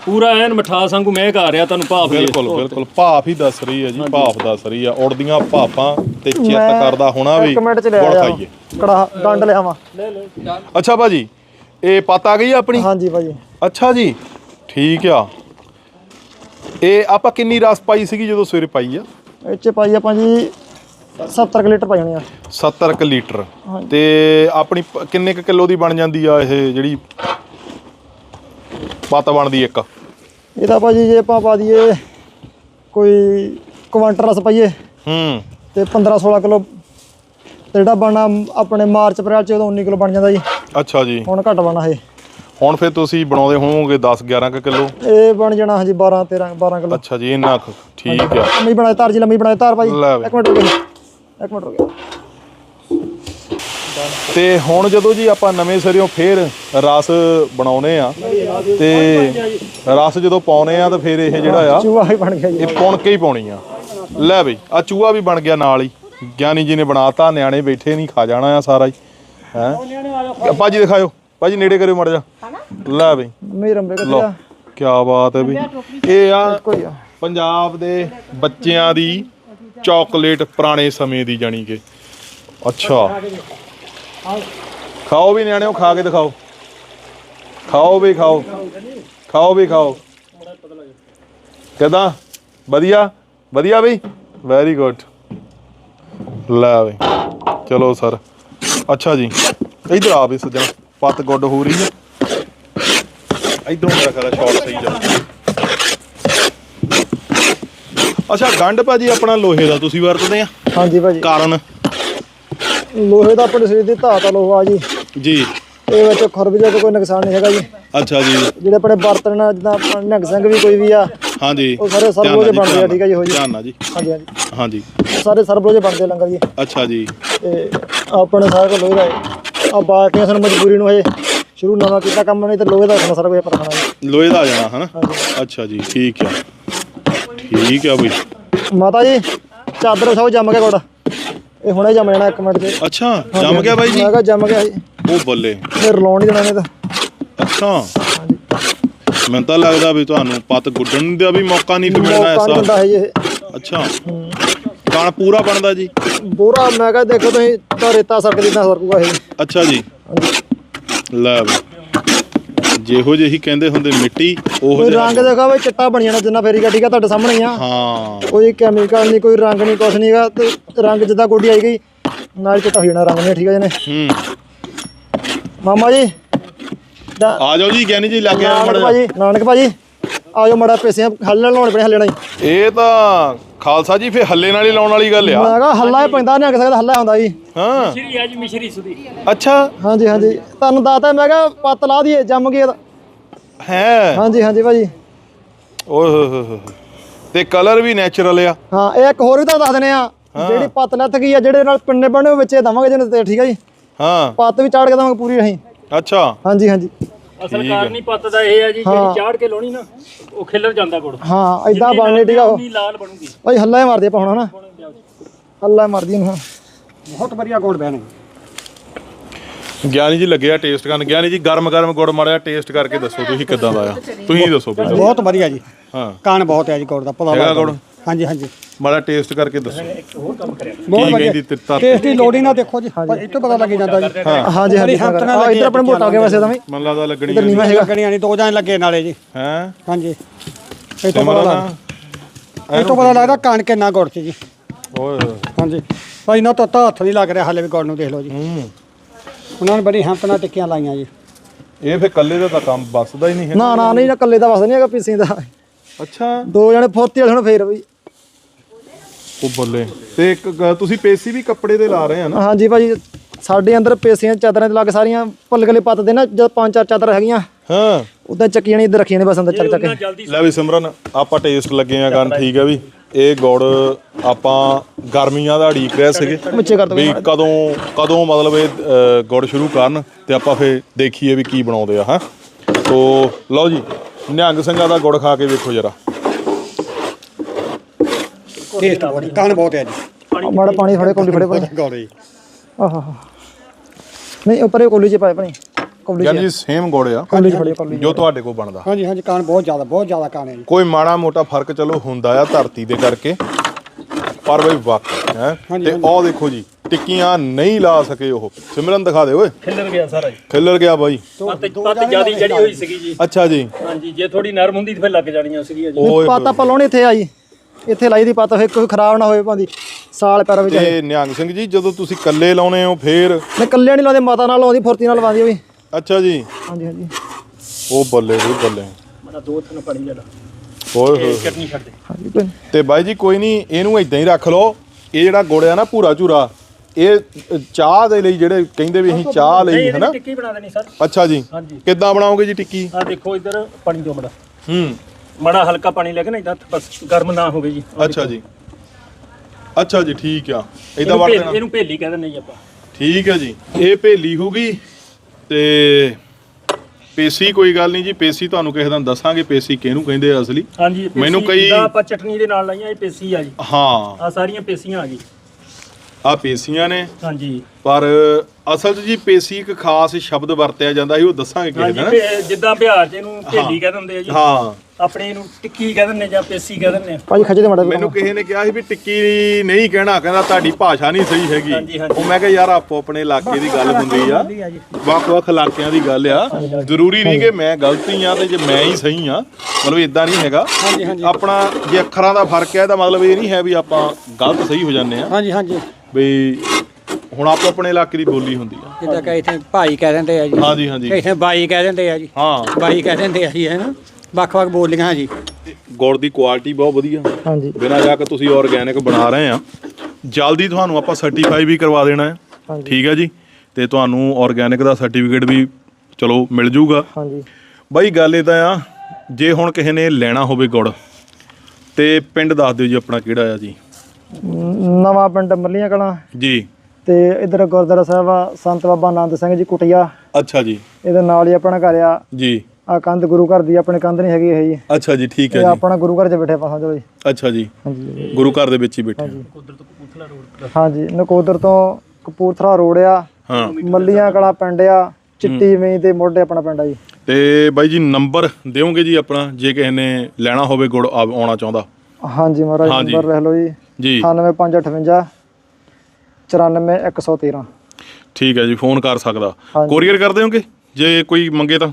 ਪੂਰਾ ਐਨ ਮਿਠਾਸ ਵਾਂਗੂ ਮਹਿਕ ਆ ਰਿਹਾ ਤੁਹਾਨੂੰ ਭਾਫ ਦੇ ਬਿਲਕੁਲ। ਬਿਲਕੁਲ। ਭਾਫ ਹੀ ਦੱਸ ਰਹੀ ਹੈ ਜੀ ਭਾਫ ਦੱਸ ਰਹੀ ਆ। ਉੜਦੀਆਂ ਭਾਫਾਂ ਤੇ ਚਿੱਤ ਮੈਂ ਕਰਦਾ ਹੋਣਾ ਵੀ ਇੱਕ ਮਿੰਟ 'ਚ ਲੈ ਗੁੜ ਆਇਆ ਖਾਈਏ। ਕੜਾ ਡੰਡ ਲਿਆਵਾਂ ਅੱਛਾ ਭਾਜੀ ਇਹ ਪੱਤ ਆ ਗਈ ਆਪਣੀ? ਹਾਂਜੀ ਭਾਜੀ। ਅੱਛਾ ਜੀ। ਠੀਕ ਆ। ਇਹ ਆਪਾਂ ਕਿੰਨੀ ਰਸ ਪਾਈ ਸੀਗੀ ਜਦੋਂ ਸਵੇਰੇ ਪਾਈ ਆ? ਇਹ 'ਚ ਪਾਈ ਆਪਾਂ ਜੀ 70 ਕੁ ਲੀਟਰ ਪਾਈ ਹੋਣੀ ਆ। 70 ਕੁ ਲੀਟਰ। ਤੇ ਆਪਣੀ ਕਿੰਨੇ ਕੁ ਕਿਲੋ ਦੀ ਬਣ ਜਾਂਦੀ ਆ ਇਹ ਜਿਹੜੀ ਪੱਤ ਬਣਦੀ ਇੱਕ? ਇਹਦਾ ਭਾਜੀ ਜੇ ਆਪਾਂ ਪਾ ਦਈਏ ਕੋਈ ਕੁਆਂਟਲ ਰਸ ਪਾਈਏ ਹੂੰ। ਤੇ 15 16 ਕਿਲੋ ਤੇ ਜਿਹੜਾ ਬਣਾ ਆਪਣੇ ਮਾਰਚ ਅਪ੍ਰੈਲ ਚ ਉਦੋਂ 19 ਕਿਲੋ ਬਣ ਜਾਂਦਾ ਜੀ। ਅੱਛਾ ਜੀ। ਹੁਣ ਘੱਟ ਬਣਾ ਇਹ। ਹੁਣ ਫਿਰ ਤੁਸੀਂ ਬਣਾਉਂਦੇ ਹੋਵੋਗੇ 10 11 ਕੁ ਕਿਲੋ? ਇਹ ਬਣ ਜਾਣਾ ਹਾਂਜੀ 12 13 12 ਕਿਲੋ। ਅੱਛਾ ਜੀ ਇੰਨਾ ਕੁ। ਠੀਕ ਆ। ਲੰਮੀ ਬਣਾਏ ਤਾਰ ਜੀ ਲੰਮੀ ਬਣਾਏ ਤਾਰ ਲੈ ਬਈ। ਇੱਕ ਮਿੰਟ ਰੁਕੋ ਇੱਕ ਮਿੰਟ ਰੁਕੋ। ਤੇ ਹੁਣ ਜਦੋਂ ਜੀ ਆਪਾਂ ਨਵੇਂ ਸਿਰਿਓਂ ਫੇਰ ਰਸ ਬਣਾਉਨੇ ਆ ਤੇ ਰਸ ਜਦੋਂ ਪਾਉਨੇ ਆ ਤਾਂ ਫਿਰ ਇਹ ਜਿਹੜਾ ਆ ਚੂਹਾ ਹੀ ਬਣ ਗਿਆ ਜੀ। ਇਹ ਪੁਣ ਕੇ ਹੀ ਪਾਉਣੀ ਆ। ਲੈ ਬਈ ਆ ਚੂਹਾ ਵੀ ਬਣ ਗਿਆ ਨਾਲ ਹੀ। ਗਿਆਨੀ ਜੀ ਨੇ ਬਣਾਤਾ ਨਿਆਣੇ ਬੈਠੇ ਨਹੀਂ ਖਾ ਜਾਣਾ ਆ ਸਾਰਾ ਹੀ। ਹੈ? ਭਾਜੀ ਦਿਖਾਇਓ ਭਾਜੀ ਨੇੜੇ ਕਰਿਓ ਮੜ ਜਾ ਲੈ ਬਈ। ਮੇਰੀ ਰੰਬੇ ਕਿੱਥੇ ਕੀ ਬਾਤ ਹੈ ਬਈ। ਇਹ ਆ ਕੋਈ ਆ। ਪੰਜਾਬ ਦੇ ਬੱਚਿਆਂ ਦੀ ਚਾਕਲੇਟ ਪੁਰਾਣੇ ਸਮੇਂ ਦੀ ਜਾਣੀ ਕਿ। ਅੱਛਾ। ਖਾਓ ਵੀ ਨਿਆਣਿਓ ਖਾ ਕੇ ਦਿਖਾਓ। ਖਾਓ ਵੀ ਖਾਓ। ਖਾਓ ਵੀ ਖਾਓ। ਕਿਦਾਂ? ਵਧੀਆ? ਵਧੀਆ ਬਈ? ਵੈਰੀ ਗੁੱਡ ਲੈ ਬਈ ਚਲੋ ਸਰ। ਅੱਛਾ ਜੀ। ਇਧਰ ਆ ਵੀ ਸੱਜਣਾ। ਪੱਤ ਗੁੱਡ ਹੋ ਰਹੀ ਹੈ। ਇਧਰੋਂ ਮੇਰਾ ਖਰਾ ਸ਼ਾਟ ਸਹੀ ਜਾ ਅੱਛਾ ਗੰਢ ਭਾਜੀ ਆਪਣਾ ਲੋਹੇ ਦਾ ਤੁਸੀਂ ਵਰਤਦੇ ਆ? ਹਾਂਜੀ ਭਾਜੀ। ਕਾਰਨ? ਲੋਹੇ ਦਾ ਆਪਣੇ ਸਰੀਰ ਦੀ ਧਾਤ ਆ ਲੋਹਾ ਜੀ। ਜੀ। ਇਹ ਵਿੱਚ ਖੁਰਬ ਜਿਹਾ ਕੋਈ ਨੁਕਸਾਨ ਨਹੀਂ ਹੈਗਾ ਜੀ। ਅੱਛਾ ਜੀ। ਜਿਹੜੇ ਆਪਣੇ ਬਰਤਨ ਜਿੱਦਾਂ ਆਪਣਾ ਨਿਹੰਗ ਸਿੰਘ ਵੀ ਕੋਈ ਵੀ ਆ ਹਾਂਜੀ। ਉਹ ਸਾਰੇ ਸਰਬੋ ਦੇ ਬਣਦੇ ਆ ਠੀਕ ਹੈ ਜੀ ਹੋ ਜੀ। ਧਿਆਨ ਨਾਲ ਜੀ। ਹਾਂਜੀ ਹਾਂਜੀ। ਹਾਂਜੀ। ਸਾਰੇ ਸਰਬੋ ਦੇ ਬਣਦੇ ਲੰਗਰ ਜੀ। ਅੱਛਾ ਜੀ। ਤੇ ਆਪਣੇ ਸਾਰੇ ਕੋਲ ਲੋਹੇ ਦਾ ਆ ਬਾਟੀਆਂ ਸਾਨੂੰ ਮਜਬੂਰੀ ਨੂੰ ਇਹ ਸ਼ੁਰੂ ਨਵਾਂ ਕੀਤਾ ਕੰਮ ਨਹੀਂ ਤੇ ਲੋਹੇ ਦਾ ਸਾਰਾ ਕੁਝ ਆਪਾਂ ਰੱਖਣਾ ਜੀ ਲੋਹੇ ਦਾ ਆ ਜਾਣਾ ਹਨਾ? ਅੱਛਾ ਜੀ ਠੀਕ ਆ। ਠੀਕ ਆ ਬਈ। ਮਾਤਾ ਜੀ ਚਾਦਰ ਸਭ ਜੰਮ ਗਿਆ ਕੋੜਾ ਇਹ ਹੁਣੇ ਜੰਮ ਜਾਣਾ ਇੱਕ ਮਿੰਟ 'ਚ। ਅੱਛਾ ਜੰਮ ਗਿਆ ਬਾਈ ਜੀ? ਮੈਂ ਕਿਹਾ ਜੰਮ ਗਿਆ ਜੀ। ਉਹ ਬੱਲੇ। ਫਿਰ ਲਾਉਣ ਨਹੀਂ ਦੇਣਾ ਨੇ ਤਾਂ। ਅੱਛਾ। ਮੈਨੂੰ ਤਾਂ ਲੱਗਦਾ ਵੀ ਤੁਹਾਨੂੰ ਪੱਤ ਗੁੱਡਣ ਦਾ ਵੀ ਮੌਕਾ ਨਹੀਂ ਮਿਲਣਾ ਐਸਾ। ਅੱਛਾ। ਕਣ ਪੂਰਾ ਬਣਦਾ ਜੀ? ਬੋਰਾ ਮੈਂ ਕਿਹਾ ਦੇਖੋ ਤੁਸੀਂ ਤਾਂ ਰੇਤਾ ਸਰਕ ਜਿੱਦਾਂ ਸਰਕੂਗਾ ਇਹ। ਅੱਛਾ ਜੀ। ਲੈ ਬਈ ਜਿਹੋ ਜਿਹੀ ਕਹਿੰਦੇ ਹੁੰਦੇ ਮਿੱਟੀ ਉਹ ਕੋਈ ਜਿਹਾ ਰੰਗ ਦੇਖੋ ਵੀ ਚਿੱਟਾ ਬਣ ਜਾਣਾ ਜਿੰਨਾ ਫੇਰੀ ਗੱਡੀ ਆ ਤੁਹਾਡੇ ਸਾਹਮਣੇ ਹੀ ਆ। ਹਾਂ। ਕੋਈ ਕੈਮੀਕਲ ਨਹੀਂ ਕੋਈ ਰੰਗ ਨਹੀਂ ਕੁਛ ਨਹੀਂਗਾ ਤੇ ਰੰਗ ਜਿੱਦਾਂ ਗੋਡੀ ਆਈ ਗਈ ਨਾਲ ਚਿੱਟਾ ਹੋ ਜਾਣਾ ਰੰਗ ਨੇ ਠੀਕ ਹੈ ਜੀ ਨੇ। ਹੂੰ। ਮਾਮਾ ਜੀ ਦਾ ਆ ਜਾਓ ਜੀ ਗਿਆਨੀ ਜੀ ਲੱਗ ਗਿਆ ਨਾਨਕ ਮੜਾ ਭਾਜੀ ਨਾਨਕ ਭਾਜੀ ਆਜੋ ਮੜਾ ਪੈਸੇ ਹੱਲੇ ਲਾਉਣੇ ਪੈਣੇ ਹੱਲੇ ਨਹੀਂ ਇਹ ਤਾਂ ਖਾਲਸਾ ਜੀ ਫੇ ਹੱਲੇ ਨਾਲ ਹੀ ਲਾਉਣ ਵਾਲੀ ਗੱਲ ਆ। ਮੈਂ ਕਿਹਾ ਹੱਲਾ ਹੀ ਪੈਂਦਾ ਨਹੀਂ ਸਕਦਾ ਹੱਲਾ ਹੁੰਦਾ ਜੀ। ਹਾਂ। ਮਿਸ਼ਰੀ ਆ ਜੀ ਮਿਸ਼ਰੀ ਸੁਦੀ। ਅੱਛਾ। ਹਾਂਜੀ ਹਾਂਜੀ। ਤੁਹਾਨੂੰ ਦੱਸਤਾ ਮੈਂ ਕਿਹਾ ਪੱਤ ਲਾ ਦਈਏ ਜੰਮ ਗਈ। ਹੈ। ਹਾਂਜੀ ਹਾਂਜੀ ਭਾਜੀ। ਓਏ ਹੋਏ ਹੋਏ ਹੋਏ। ਤੇ ਕਲਰ ਵੀ ਨੈਚੁਰਲ ਆ। ਹਾਂ ਇਹ ਇੱਕ ਹੋਰ ਵੀ ਤੁਹਾਨੂੰ ਦੱਸ ਦਿੰਦੇ ਆ ਜਿਹੜੀ ਪੱਤ ਲੱਥ ਗਈ ਆ ਜਿਹੜੇ ਨਾਲ ਪਿੰਨੇ ਬਣੇ ਉਹ ਵਿੱਚੇ ਦਵਾਂਗੇ ਜਿਹਨੂੰ ਤੇ ਠੀਕ ਹੈ ਜੀ? ਹਾਂ। ਪੱਤ ਵੀ ਚਾੜ ਕੇ ਦਵਾਂਗੇ ਪੂਰੀ ਅਸੀਂ। ਅੱਛਾ। ਹਾਂਜੀ ਹਾਂਜੀ। ਅਸਲ ਕਾਰਨ ਹੀ ਪੱਤ ਦਾ ਇਹ ਆ ਜੀ ਜਿਹੜੀ ਚਾੜ ਕੇ ਲਾਉਣੀ ਨਾ ਉਹ ਖਿਲਰ ਜਾਂਦਾ ਗੁੜ। ਹਾਂ ਐਦਾਂ ਬਣਨੇ ਠੀਕ ਆ। ਉਹ ਨਹੀਂ ਲਾਲ ਬਣੂਗੀ। ਭਾਈ ਹੱਲਾ ਹੀ ਮਾਰਦੇ ਆਪਾਂ ਹੁਣ ਹਨਾ? ਹੱਲਾ ਹੀ ਮਾਰਦੀ ਇਹਨੂੰ ਹਾਂ ਬਹੁਤ ਵਧੀਆ ਗੁੜ ਬਹਿਣੇ। ਗਿਆਨੀ ਜੀ ਲੱਗਿਆ ਟੇਸਟ ਕਰਨ। ਗਿਆਨੀ ਜੀ ਗਰਮ ਗਰਮ ਗੁੜ ਮਾਰਿਆ ਟੇਸਟ ਕਰਕੇ ਦੱਸੋ ਤੁਸੀਂ ਕਿੱਦਾਂ ਦਾ ਆ? ਤੁਸੀਂ ਦੱਸੋ ਬਹੁਤ ਵਧੀਆ ਜੀ। ਹਾਂ। ਕਾਨ ਬਹੁਤ ਹੈ ਜੀ ਗੁੜ ਦਾ ਪਤਾ ਲੱਗਦਾ ਗੁੜ? ਹਾਂਜੀ ਹਾਂਜੀ। ਮਾੜਾ ਟੇਸਟ ਕਰਕੇ ਦੱਸੋ। ਬਹੁਤ ਕੀ ਵਧੀਆ। ਕਹਿੰਦੀ ਤਿੱਤਾ? ਟੇਸਟ ਦੀ ਲੋੜ ਹੀ ਨਾ ਦੇਖੋ ਜੀ ਪਰ ਇਹ ਤੋਂ ਪਤਾ ਲੱਗ ਜਾਂਦਾ ਜੀ। ਹਾਂਜੀ ਹਾਂਜੀ। ਹੱਥ ਨਾਲ ਆ ਲੱਗੇ ਇੱਧਰ ਆਪਣੇ ਮੋਟਾ ਹੋ ਗਿਆ ਵੈਸੇ ਤਾਂ ਵੀ। ਮਨ ਲੱਗਦਾ ਲੱਗਣੀ ਹੈਗਾ। ਲੱਗਣੀਆਂ ਨਹੀਂ ਦੋ ਜਾਣੇ ਲੱਗੇ ਨਾਲੇ ਜੀ। ਹੈ? ਹਾਂਜੀ। ਇਹ ਤੋਂ ਪਤਾ ਲੱਗਦਾ ਇਹ ਤੋਂ ਪਤਾ ਲੱਗਦਾ ਕਾਨ ਕਿੰਨਾ ਗੁੜ ਚ ਜੀ। ਓਏ ਹੋਏ। ਹਾਂਜੀ। ਭਾਈ ਨਾ ਤਾਂ ਹੱਥ ਨਹੀਂ ਲੱਗ ਰਿਹਾ ਹਾਲੇ ਵੀ ਗੁੜ ਨੂੰ ਦੇਖ ਲਓ ਜੀ। ਹੂੰ। ਉਹਨਾਂ ਨੇ ਬੜੀ ਹੰਪ ਨਾਲ ਟਿੱਕੀਆਂ ਲਾਈਆਂ ਜੀ। ਇਹ ਫੇ ਕੱਲੇ ਦਾ ਤਾਂ ਕੰਮ ਬਸਦਾ ਹੀ ਨਹੀਂ ਹੈ ਨਾ ਨਾ ਨਹੀਂ ਨਾ ਕੱਲੇ ਦਾ ਵਸਦਾ ਨਹੀਂ ਹੈਗਾ ਪੀਸੀ ਦਾ। ਅੱਛਾ। ਦੋ ਜਣੇ ਫੋਤੀ ਵਾਲੇ ਹੁਣ ਫੇਰ ਬਈ ਉਹ ਬੱਲੇ। ਤੇ ਇੱਕ ਗ- ਤੁਸੀਂ ਪੇਸੀ ਵੀ ਕੱਪੜੇ ਦੇ ਲਾ ਰਹੇ ਆ ਨਾ? ਹਾਂਜੀ ਭਾਜੀ ਸਾਡੇ ਅੰਦਰ ਪੇਸੀਆਂ ਚਾਦਰਾਂ ਤੇ ਲੱਗ ਸਾਰੀਆਂ ਪਲਗਲੇ ਪੱਤ ਦੇ ਨਾ ਜਦ ਪੰਜ ਚਾਰ ਚਾਦਰ ਹੈਗੀਆਂ ਹਾਂ। ਉਦਾਂ ਚੱਕੀਆਂ ਨਹੀਂ ਇੱਧਰ ਰੱਖੀਆਂ ਨੇ ਬਸ ਅੰਦਰ ਚੱਕ ਚੱਕ ਕੇ। ਲੈ ਵੀ ਸਿਮਰਨ ਆਪਾਂ ਟੇਸਟ ਲੱਗੇ ਆ ਕਰਨ ਠੀਕ ਆ ਵੀ। ਇਹ ਗੁੜ ਆਪਾਂ ਗਰਮੀਆਂ ਦਾ ਉਡੀਕ ਰਹੇ ਸੀਗੇ। ਮਿੱਚੇ ਕਰ ਦੋ ਵੀ ਕਦੋਂ ਕਦੋਂ ਮਤਲਬ ਇਹ ਅ, ਗੁੜ ਸ਼ੁਰੂ ਕਰਨ ਤੇ ਆਪਾਂ ਫੇ ਦੇਖੀਏ ਵੀ ਕੀ ਬਣਾਉਂਦੇ ਆ ਹਾਂ। ਤੋ ਲਓ ਜੀ ਨਿਹੰਗ ਸਿੰਘਾਂ ਦਾ ਗੁੜ ਖਾ ਕੇ ਵੇਖੋ ਜਰਾ। ਟੇਸਟ ਬਹੁਤ ਕਾਨ ਬਹੁਤ ਹੈ ਜੀ। ਮਾੜਾ ਪਾਣੀ ਫੜੇ ਕੋਲੀ ਫੜੇ ਭਾਈ। ਗੁੜ ਜੀ। ਆਹਾ ਨਹੀਂ ਉੱਪਰੇ ਕੋਲੀ ਚ ਪਾਏ ਭਾਈ। ਕੋਲੀ ਯਾਨੀ ਚ ਜੀ ਸੇਮ ਗੁੜ ਆ। ਕੋਲੀ ਚ ਫੜੇ ਕੋਲੀ ਜੋ ਤੁਹਾਡੇ ਕੋਲ ਬਣਦਾ। ਹਾਂਜੀ ਹਾਂਜੀ ਕਾਨ ਬਹੁਤ ਜ਼ਿਆਦਾ ਬਹੁਤ ਜ਼ਿਆਦਾ ਕਾਨ ਹੈ ਜੀ। ਕੋਈ ਮਾੜਾ ਮੋਟਾ ਫ਼ਰਕ ਚਲੋ ਹੁੰਦਾ ਆ ਧਰਤੀ ਦੇ ਕਰਕੇ। ਪਰ ਬਈ ਵਾਕ ਹੈ? ਤੇ ਉਹ ਦੇਖੋ ਜੀ ਟਿੱਕੀਆਂ ਨਹੀਂ ਲਾ ਸਕੇ ਉਹ। ਸਿਮਰਨ ਦਿਖਾ ਦੇ ਓਏ। ਖਿਲਰ ਗਿਆ ਸਾਰਾ ਜੀ। ਖਿੱਲਰ ਗਿਆ ਬਾਈ। ਪੱਤ ਪੱਤ ਜਿਆਦੀ ਜੜੀ ਹੋਈ ਸੀਗੀ ਜੀ। ਅੱਛਾ ਜੀ। ਹਾਂਜੀ ਜੇ ਥੋੜੀ ਨਰਮ ਹੁੰਦੀ ਤਾਂ ਫਿਰ ਲੱਗ ਜਾਣੀਆਂ ਸੀਗੀਆਂ ਜੀ। ਪੱਤ ਆਪਾਂ ਲਾਉਣੀ ਇੱਥੇ ਆ ਜੀ ਇੱਥੇ ਲਾਈ ਦੀ ਪੱਤ ਫੇਰ ਕੋਈ ਖਰਾਬ ਨਾ ਹੋਵੇ ਭਾਂਦੀ। ਸਾਲ ਪੈਰਾਂ ਵਿੱਚ ਤੇ ਨਿਹੰਗ ਸਿੰਘ ਜੀ ਜਦੋਂ ਤੁਸੀਂ ਕੱਲੇ ਲਾਉਣੇ ਹੋ ਫੇਰ? ਮੈਂ ਕੱਲੇ ਨਹੀਂ ਲਾਉਂਦੇ ਮਾਤਾ ਨਾਲ ਲਾਉਂਦੀ ਫੁਰਤੀ ਨਾਲ ਲਾਉਂਦੀ ਉਹ ਵੀ। ਅੱਛਾ ਜੀ। ਹਾਂਜੀ ਹਾਂਜੀ। ਉਹ ਬੱਲੇ ਵੀ ਬੱਲੇ। ਮੇਰਾ ਦੋ ਥਨ ਪਾਣੀ ਜੜਾ ਓਏ ਹੋਏ ਚਟਨੀ ਛੱਡ ਦੇ। ਹਾਂਜੀ ਕੋਈ ਨੀ। ਤੇ ਬਾਈ ਜੀ ਕੋਈ ਨਹੀਂ ਇਹਨੂੰ ਇਦਾਂ ਹੀ ਰੱਖ ਲਓ। ਇਹ ਜਿਹੜਾ ਗੁੜ ਆ ਨਾ ਭੂਰਾ ਝੂਰਾ ਇਹ ਚਾਹ ਦੇ ਲਈ ਜਿਹੜੇ ਕਹਿੰਦੇ ਵੀ ਅਸੀਂ ਚਾਹ ਲਈ ਹਨਾ? ਟਿੱਕੀ ਬਣਾ ਦੇਣੀ ਸਰ। ਅੱਛਾ ਜੀ। ਹਾਂਜੀ। ਕਿੱਦਾਂ ਬਣਾਓਗੇ ਜੀ ਟਿੱਕੀ? ਆ ਦੇਖੋ ਇੱਧਰ ਪਾਣੀ ਦੋ ਮੜਾ। ਹੂੰ। ਮੜਾ ਹਲਕਾ ਪਾਣੀ ਲੈ ਕੇ ਨਾ ਇਦਾਂ ਬਸ ਗਰਮ ਨਾ ਹੋਵੇ ਜੀ। ਅੱਛਾ ਜੀ। ਅੱਛਾ ਜੀ ਠੀਕ ਆ। ਇਦਾਂ ਇਹਨੂੰ ਵੜ ਭੇਲੀ- ਦੇਣਾ। ਇਹਨੂੰ ਭੇਲੀ ਕਹਿ ਦਿੰਦੇ ਜੀ ਆਪਾਂ। ਠੀਕ ਹੈ ਜੀ। ਇਹ ਭੇਲੀ ਹੋਗੀ ਤੇ ਪੇਸੀ ਕੋਈ ਗੱਲ ਨਹੀਂ ਜੀ ਪੇਸੀ ਤੁਹਾਨੂੰ ਕਿਸੇ ਦਿਨ ਦੱਸਾਂਗੇ ਪੇਸੀ ਕਿਹਨੂੰ ਕਹਿੰਦੇ ਆ ਅਸਲੀ। ਹਾਂਜੀ ਇਹ ਮੈਨੂੰ ਪੇਸੀ ਕਈ- ਜਿੱਦਾਂ ਆਪਾਂ ਚਟਨੀ ਦੇ ਨਾਲ ਲਾਈਆਂ ਇਹ ਪੇਸੀ ਆ ਜੀ। ਹਾਂ। ਆ ਸਾਰੀਆਂ ਪੇਸੀਆਂ ਆ ਗਈ। ਆ ਪੇਸੀਆਂ ਨੇ। ਹਾਂਜੀ। ਪਰ ਅਸਲ 'ਚ ਜੀ ਪੇਸੀ ਇੱਕ ਖਾਸ ਸ਼ਬਦ ਵਰਤਿਆ ਜਾਂਦਾ ਸੀ ਉਹ ਦੱਸਾਂਗੇ ਕਿਸੇ ਹਾਂਜੀ ਦਿਨ। ਭੇ- ਜਿੱਦਾਂ ਬਿਹਾਰ ਚ ਇਹਨੂੰ ਭੇਲੀ ਕਹਿ ਦਿੰਦੇ ਆ ਜੀ। ਹਾਂ। ਆਪਣੇ ਇਹਨੂੰ ਟਿੱਕੀ ਕਹਿ ਦਿੰਦੇ ਜਾਂ ਪੇਸੀ ਕਹਿ ਆ। ਭਾਜੀ ਖੱਜੇ ਦੇ ਮਾੜਾ ਮੈਨੂੰ ਕਿਸੇ ਨੇ ਕਿਹਾ ਸੀ ਵੀ ਟਿੱਕੀ ਨਹੀਂ ਕਹਿਣਾ ਕਹਿੰਦਾ ਤੁਹਾਡੀ ਭਾਸ਼ਾ ਨਹੀਂ ਸਹੀ ਹੈਗੀ। ਹਾਂਜੀ, ਹਾਂਜੀ। ਉਹ ਮੈਂ ਕਿਹਾ ਯਾਰ ਆਪੋ ਆਪਣੇ ਇਲਾਕੇ ਦੀ ਗੱਲ ਹੁੰਦੀ ਆ। ਵੱਖ-ਵੱਖ ਇਲਾਕਿਆਂ ਦੀ ਗੱਲ ਆ। ਜ਼ਰੂਰੀ ਨਹੀਂ ਕਿ ਮੈਂ ਗਲਤੀ ਆ ਤੇ ਜੇ ਮੈਂ ਹੀ ਸਹੀ ਆ ਮਤਲਬ ਇਦਾਂ ਨਹੀਂ ਹੈਗਾ। ਆਪਣਾ ਜੇ ਅੱਖਰਾਂ ਦਾ ਫ਼ਰਕ ਹੈ ਤਾਂ ਮਤਲਬ ਇਹ ਨਹੀਂ ਹੈ ਵੀ ਆਪਾਂ ਗਲਤ ਸਹੀ ਹੋ ਜਾਂਦੇ ਆ। ਹਾਂਜੀ ਹਾਂਜੀ। ਵੀ ਹੁਣ ਆਪੋ ਆਪਣੇ ਇਲਾਕੇ ਦੀ ਬੋਲੀ ਹੁੰਦੀ ਆ। ਜਿੱਦਾਂ ਕਿ ਇੱਥੇ ਭਾਈ ਕਹਿ ਦਿੰਦੇ ਆ ਜੀ। ਹਾਂਜੀ ਹਾਂਜੀ। ਇੱਥੇ ਬਾਈ ਕਹਿ ਦਿੰਦੇ ਆ ਜੀ। ਹਾਂ। ਬਾਈ ਕਹਿ ਦਿੰਦੇ ਆ ਜੀ ਹੈ ਨਾ? ਵੱਖ ਵੱਖ ਬੋਲੀਆਂ ਜੀ। ਗੁੜ ਦੀ ਕੁਆਲਿਟੀ ਬਹੁਤ ਵਧੀਆ। ਹਾਂਜੀ। ਬਿਨਾਂ ਜਾ ਕੇ ਤੁਸੀਂ ਆਰਗੈਨਿਕ ਬਣਾ ਰਹੇ ਆ। ਜਲਦੀ ਤੁਹਾਨੂੰ ਆਪਾਂ ਸਰਟੀਫਾਈ ਵੀ ਕਰਵਾ ਦੇਣਾ ਹੈ। ਹਾਂਜੀ। ਠੀਕ ਹੈ ਜੀ? ਤੇ ਤੁਹਾਨੂੰ ਆਰਗੈਨਿਕ ਦਾ ਸਰਟੀਫਿਕੇਟ ਵੀ ਚਲੋ ਮਿਲ ਜੂਗਾ। ਹਾਂਜੀ। ਬਾਈ ਗੱਲ ਇਹ ਤਾਂ ਆ ਜੇ ਹੁਣ ਕਿਸੇ ਨੇ ਲੈਣਾ ਹੋਵੇ ਗੁੜ ਤੇ ਪਿੰਡ ਦੱਸ ਦਿਓ ਜੀ ਆਪਣਾ ਕਿਹੜਾ ਆ ਜੀ। ਨਵਾਂ ਪਿੰਡ ਮੱਲੀਆਂ ਕਲਾਂ। ਜੀ। ਤੇ ਇਧਰ ਗੁਰਦੁਆਰਾ ਸਾਹਿਬ ਆ ਸੰਤ ਬਾਬਾ ਆਨੰਦ ਸਿੰਘ ਜੀ ਕੁਟਿਆ। ਅੱਛਾ ਜੀ। ਇਹਦੇ ਨਾਲ ਹੀ ਆਪਣਾ ਘਰ ਆ। ਜੀ। ਆ ਕੰਧ ਗੁਰੂ ਘਰ ਦੀ ਆਪਣੇ ਕੰਧ ਨਹੀਂ ਹੈਗੀ ਇਹ ਜੀ। ਅੱਛਾ ਜੀ ਠੀਕ ਹੈ ਇਹ ਜੀ। ਆਪਣਾ ਗੁਰੂ ਘਰ 'ਚ ਬੈਠੇ ਆਪਾਂ ਸਮਝੋ ਜੀ। ਅੱਛਾ ਜੀ। ਹਾਂਜੀ। ਗੁਰੂ ਘਰ ਦੇ ਵਿੱਚ ਹੀ ਬੈਠੇ ਹਾਂਜੀ। ਨਕੋਦਰ ਤੋਂ ਕਪੂਰਥਲਾ ਰੋਡ ਆ। ਹਾਂ। ਮੱਲੀਆਂ ਕਲਾ ਪਿੰਡ ਆ ਚਿੱਟੀ ਵੇਈ ਤੇ ਮੋਢੇ ਆਪਣਾ ਪਿੰਡ ਆ ਜੀ। ਤੇ ਬਾਈ ਜੀ ਨੰਬਰ ਦਿਓਗੇ ਜੀ ਆਪਣਾ ਜੇ ਕਿਸੇ ਨੇ ਲੈਣਾ ਹੋਵੇ ਗੁੜ ਆ- ਆਉਣਾ ਚਾਹੁੰਦਾ? ਹਾਂਜੀ ਮਹਾਰਾਜ ਹਾਂਜੀ। ਨੰਬਰ ਲਿਖ ਲਓ ਜੀ। ਜੀ। 98558 94113 ਠੀਕ ਹੈ ਜੀ ਫੋਨ ਕਰ ਸਕਦਾ। ਹਾਂਜੀ। ਕੋਰੀਅਰ ਕਰ ਦਿਓਗੇ? ਜੇ ਕੋਈ ਮੰਗੇ ਤਾਂ।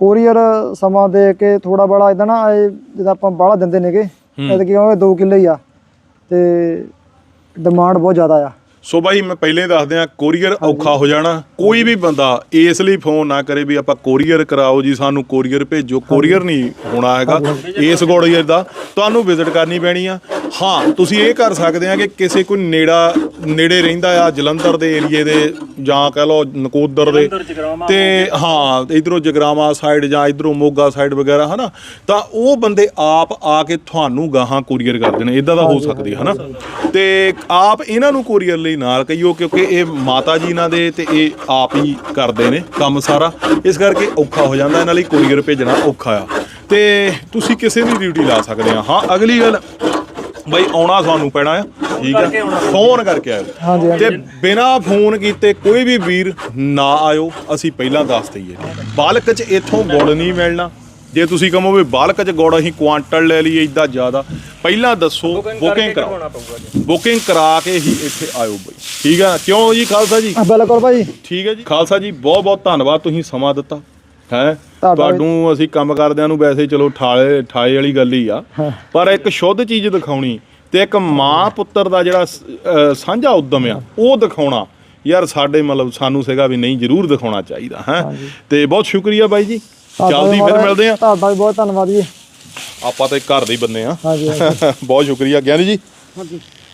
ਕੋਰੀਅਰ ਸਮਾਂ ਦੇ ਕੇ ਥੋੜਾ ਬੜਾ ਇਦਾਂ ਨਾ ਇਹ ਜਿਹਦਾ ਆਪਾਂ ਬਾਹਲਾ ਦਿੰਦੇ ਨੇਗੇ ਇਹ ਕਿ ਉਹ 2 ਕਿੱਲੇ ਹੀ ਆ ਤੇ ਡਿਮਾਂਡ ਬਹੁਤ ਜ਼ਿਆਦਾ ਆ। ਸੋ ਬਾਈ ਮੈਂ ਪਹਿਲੇ ਹੀ ਦੱਸ ਦਿਆਂ ਕੋਰੀਅਰ ਔਖਾ ਹੋ ਜਾਣਾ। ਕੋਈ ਵੀ ਬੰਦਾ ਇਸ ਲਈ ਫੋਨ ਨਾ ਕਰੇ ਵੀ ਆਪਾਂ ਕੋਰੀਅਰ ਕਰਾਓ ਜੀ ਸਾਨੂੰ ਕੋਰੀਅਰ ਭੇਜੋ। ਕੋਰੀਅਰ ਨਹੀਂ ਹੋਣਾ ਹੈਗਾ ਇਸ ਗੋੜੀਅਰ ਦਾ। ਤੁਹਾਨੂੰ ਵਿਜ਼ਿਟ ਕਰਨੀ ਪੈਣੀ ਆ। ਹਾਂ ਤੁਸੀਂ ਇਹ ਕਰ ਸਕਦੇ ਆ ਕਿ ਕਿਸੇ ਕੋਈ ਨੇੜਾ ਨੇੜੇ ਰਹਿੰਦਾ ਆ ਜਲੰਧਰ ਦੇ ਏਰੀਏ ਦੇ ਜਾਂ ਕਹ ਲਓ ਨਕੋਦਰ ਦੇ। ਤੇ ਹਾਂ ਇਧਰੋਂ ਜਗਰਾਵਾ ਸਾਈਡ ਜਾਂ ਇਧਰੋਂ ਮੋਗਾ ਸਾਈਡ ਵਗੈਰਾ ਹਨਾ? ਤਾਂ ਉਹ ਬੰਦੇ ਆਪ ਆ ਕੇ ਤੁਹਾਨੂੰ ਗਾਹਾਂ ਕੋਰੀਅਰ ਕਰ ਦੇਣ। ਇਦਾਂ ਦਾ ਹੋ ਸਕਦੀ ਹੈ ਹਨਾ? ਤੇ ਆਪ ਇਹਨਾਂ ਨੂੰ ਕੋਰੀਅਰ ਲਈ ਨਾਲ ਕਹੀਓ ਕਿਉਂਕਿ ਇਹ ਮਾਤਾ ਜੀ ਇਹਨਾਂ ਦੇ ਤੇ ਇਹ ਆਪ ਹੀ ਕਰਦੇ ਨੇ ਕੰਮ ਸਾਰਾ। ਇਸ ਕਰਕੇ ਔਖਾ ਹੋ ਜਾਂਦਾ ਇਹਨਾਂ ਲਈ ਕੋਰੀਅਰ ਭੇਜਣਾ ਔਖਾ ਆ। ਤੇ ਤੁਸੀਂ ਕਿਸੇ ਵੀ ਡਿਊਟੀ ਲਾ ਸਕਦੇ ਆ। ਹਾਂ ਅਗਲੀ ਗੱਲ ਬਈ ਆਉਣਾ ਤੁਹਾਨੂੰ ਪੈਣਾ ਆ ਠੀਕ ਆ? ਫੋਨ ਕਰਕੇ ਆਇਓ। ਤੇ ਬਿਨਾ ਫੋਨ ਕੀਤੇ ਕੋਈ ਵੀ ਵੀਰ ਨਾ ਆਇਓ ਅਸੀਂ ਪਹਿਲਾਂ ਦੱਸ ਦਈਏ। ਬਲਕ 'ਚ ਇੱਥੋਂ ਗੁੜ ਨਹੀਂ ਮਿਲਣਾ। ਜੇ ਤੁਸੀਂ ਕਹੋ ਵੀ ਬਲਕ 'ਚ ਗੁੜ ਅਸੀਂ ਕੁਆਂਟਲ ਲੈ ਲਈਏ ਇਦਾਂ ਜ਼ਿਆਦਾ ਪਹਿਲਾਂ ਦੱਸੋ ਬੁਕਿੰਗ ਕਰਾਓ। ਬੁਕਿੰਗ ਕਰਾ ਕੇ ਹੀ ਇੱਥੇ ਆਇਓ ਬਈ। ਠੀਕ ਆ ਕਿਉਂ ਜੀ ਖਾਲਸਾ ਜੀ? ਬਿਲਕੁਲ ਭਾਈ ਠੀਕ ਹੈ ਜੀ। ਖਾਲਸਾ ਜੀ ਬਹੁਤ ਬਹੁਤ ਧੰਨਵਾਦ ਤੁਸੀਂ ਸਮਾਂ ਦਿੱਤਾ ਹੈ? ਤੁਹਾਨੂੰ ਅਸੀਂ ਕੰਮ ਕਰਦਿਆਂ ਨੂੰ ਵੈਸੇ ਚਲੋ ਠਾਲੇ ਠਾਏ ਵਾਲੀ ਗੱਲ ਹੀ ਆ। ਪਰ ਇੱਕ ਸ਼ੁੱਧ ਚੀਜ਼ ਦਿਖਾਉਣੀ ਤੇ ਇੱਕ ਮਾਂ ਪੁੱਤਰ ਦਾ ਜਿਹੜਾ ਸਾਂਝਾ ਉਦਮ ਆ ਉਹ ਦਿਖਾਉਣਾ। ਯਾਰ ਸਾਡੇ ਮਤਲਬ ਸਾਨੂੰ ਸੀਗਾ ਵੀ ਨਹੀਂ ਜ਼ਰੂਰ ਦਿਖਾਉਣਾ ਚਾਹੀਦਾ ਹੈ? ਤੇ ਬਹੁਤ ਸ਼ੁਕਰੀਆ ਬਾਈ ਜੀ। ਵੀ ਫਿਰ ਮਿਲਦੇ ਆ ਤੁਹਾਡਾ ਵੀ ਬਹੁਤ ਧੰਨਵਾਦ ਜੀ। ਆਪਾਂ ਤਾਂ ਇੱਕ ਘਰ ਦੇ ਹੀ ਬੰਦੇ ਆ ਹਾਂਜੀ ਬਹੁਤ ਸ਼ੁਕਰੀਆ ਗਿਆਨੀ ਜੀ।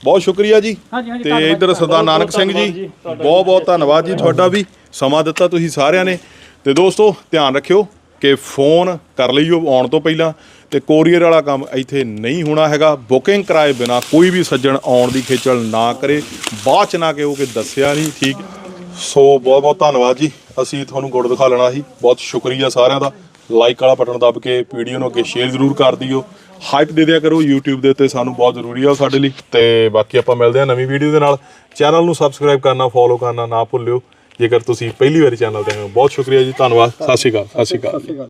ਬਹੁਤ ਸ਼ੁਕਰੀਆ ਜੀ। ਤੇ ਇਧਰ ਸਰਦਾਰ ਨਾਨਕ ਸਿੰਘ ਜੀ। ਬਹੁਤ ਬਹੁਤ ਧੰਨਵਾਦ ਜੀ। ਤੁਹਾਡਾ ਵੀ ਸਮਾਂ ਦਿੱਤਾ ਤੁਸੀਂ ਸਾਰਿਆਂ ਨੇ। ਤੇ ਦੋਸਤੋ ਧਿਆਨ ਰੱਖਿਓ ਕਿ ਫੋਨ ਕਰ ਲਈਓ ਆਉਣ ਤੋਂ ਪਹਿਲਾਂ। ਤੇ ਕੋਰੀਅਰ ਵਾਲਾ ਕੰਮ ਇੱਥੇ ਨਹੀਂ ਹੋਣਾ ਹੈਗਾ। ਬੁਕਿੰਗ ਕਰਾਏ ਬਿਨਾ ਕੋਈ ਵੀ ਸੱਜਣ ਆਉਣ ਦੀ ਖੇਚਲ ਨਾ ਕਰੇ। ਬਾਅਦ ਚ ਨਾ ਕਿਹੋ ਕਿ ਦੱਸਿਆ ਨਹੀਂ ਠੀਕ। ਸੋ ਬਹੁਤ ਬਹੁਤ ਧੰਨਵਾਦ ਜੀ। ਅਸੀਂ ਤੁਹਾਨੂੰ ਗੁੜ ਦਿਖਾ ਲੈਣਾ ਸੀ। ਬਹੁਤ ਸ਼ੁਕਰੀਆ ਸਾਰਿਆਂ ਦਾ। ਲਾਈਕ ਵਾਲਾ ਬਟਨ ਦੱਬ ਕੇ ਵੀਡੀਓ ਨੂੰ ਅੱਗੇ ਸ਼ੇਅਰ ਜ਼ਰੂਰ ਕਰ ਦਿਓ। ਹਾਈਪ ਦੇ ਦਿਆ ਕਰੋ। YouTube ਦੇ ਉੱਤੇ ਸਾਨੂੰ ਬਹੁਤ ਜ਼ਰੂਰੀ ਆ ਸਾਡੇ ਲਈ। ਤੇ ਬਾਕੀ ਆਪਾਂ ਮਿਲਦੇ ਹਾਂ ਨਵੀਂ ਵੀਡੀਓ ਦੇ ਨਾਲ। ਚੈਨਲ ਨੂੰ ਸਬਸਕ੍ਰਾਈਬ ਕਰਨਾ ਫੋਲੋ ਕਰਨਾ ਨਾ ਭੁੱਲਿਓ। ਜੇਕਰ ਤੁਸੀਂ ਪਹਿਲੀ ਵਾਰੀ ਚੈਨਲ ਤੇ ਆਏ ਹੋ, ਬਹੁਤ ਸ਼ੁਕਰੀਆ ਜੀ। ਧੰਨਵਾਦ। ਸਤਿ ਸ਼੍ਰੀ ਅਕਾਲ। ਸਤਿ ਸ਼੍ਰੀ ਅਕਾਲ।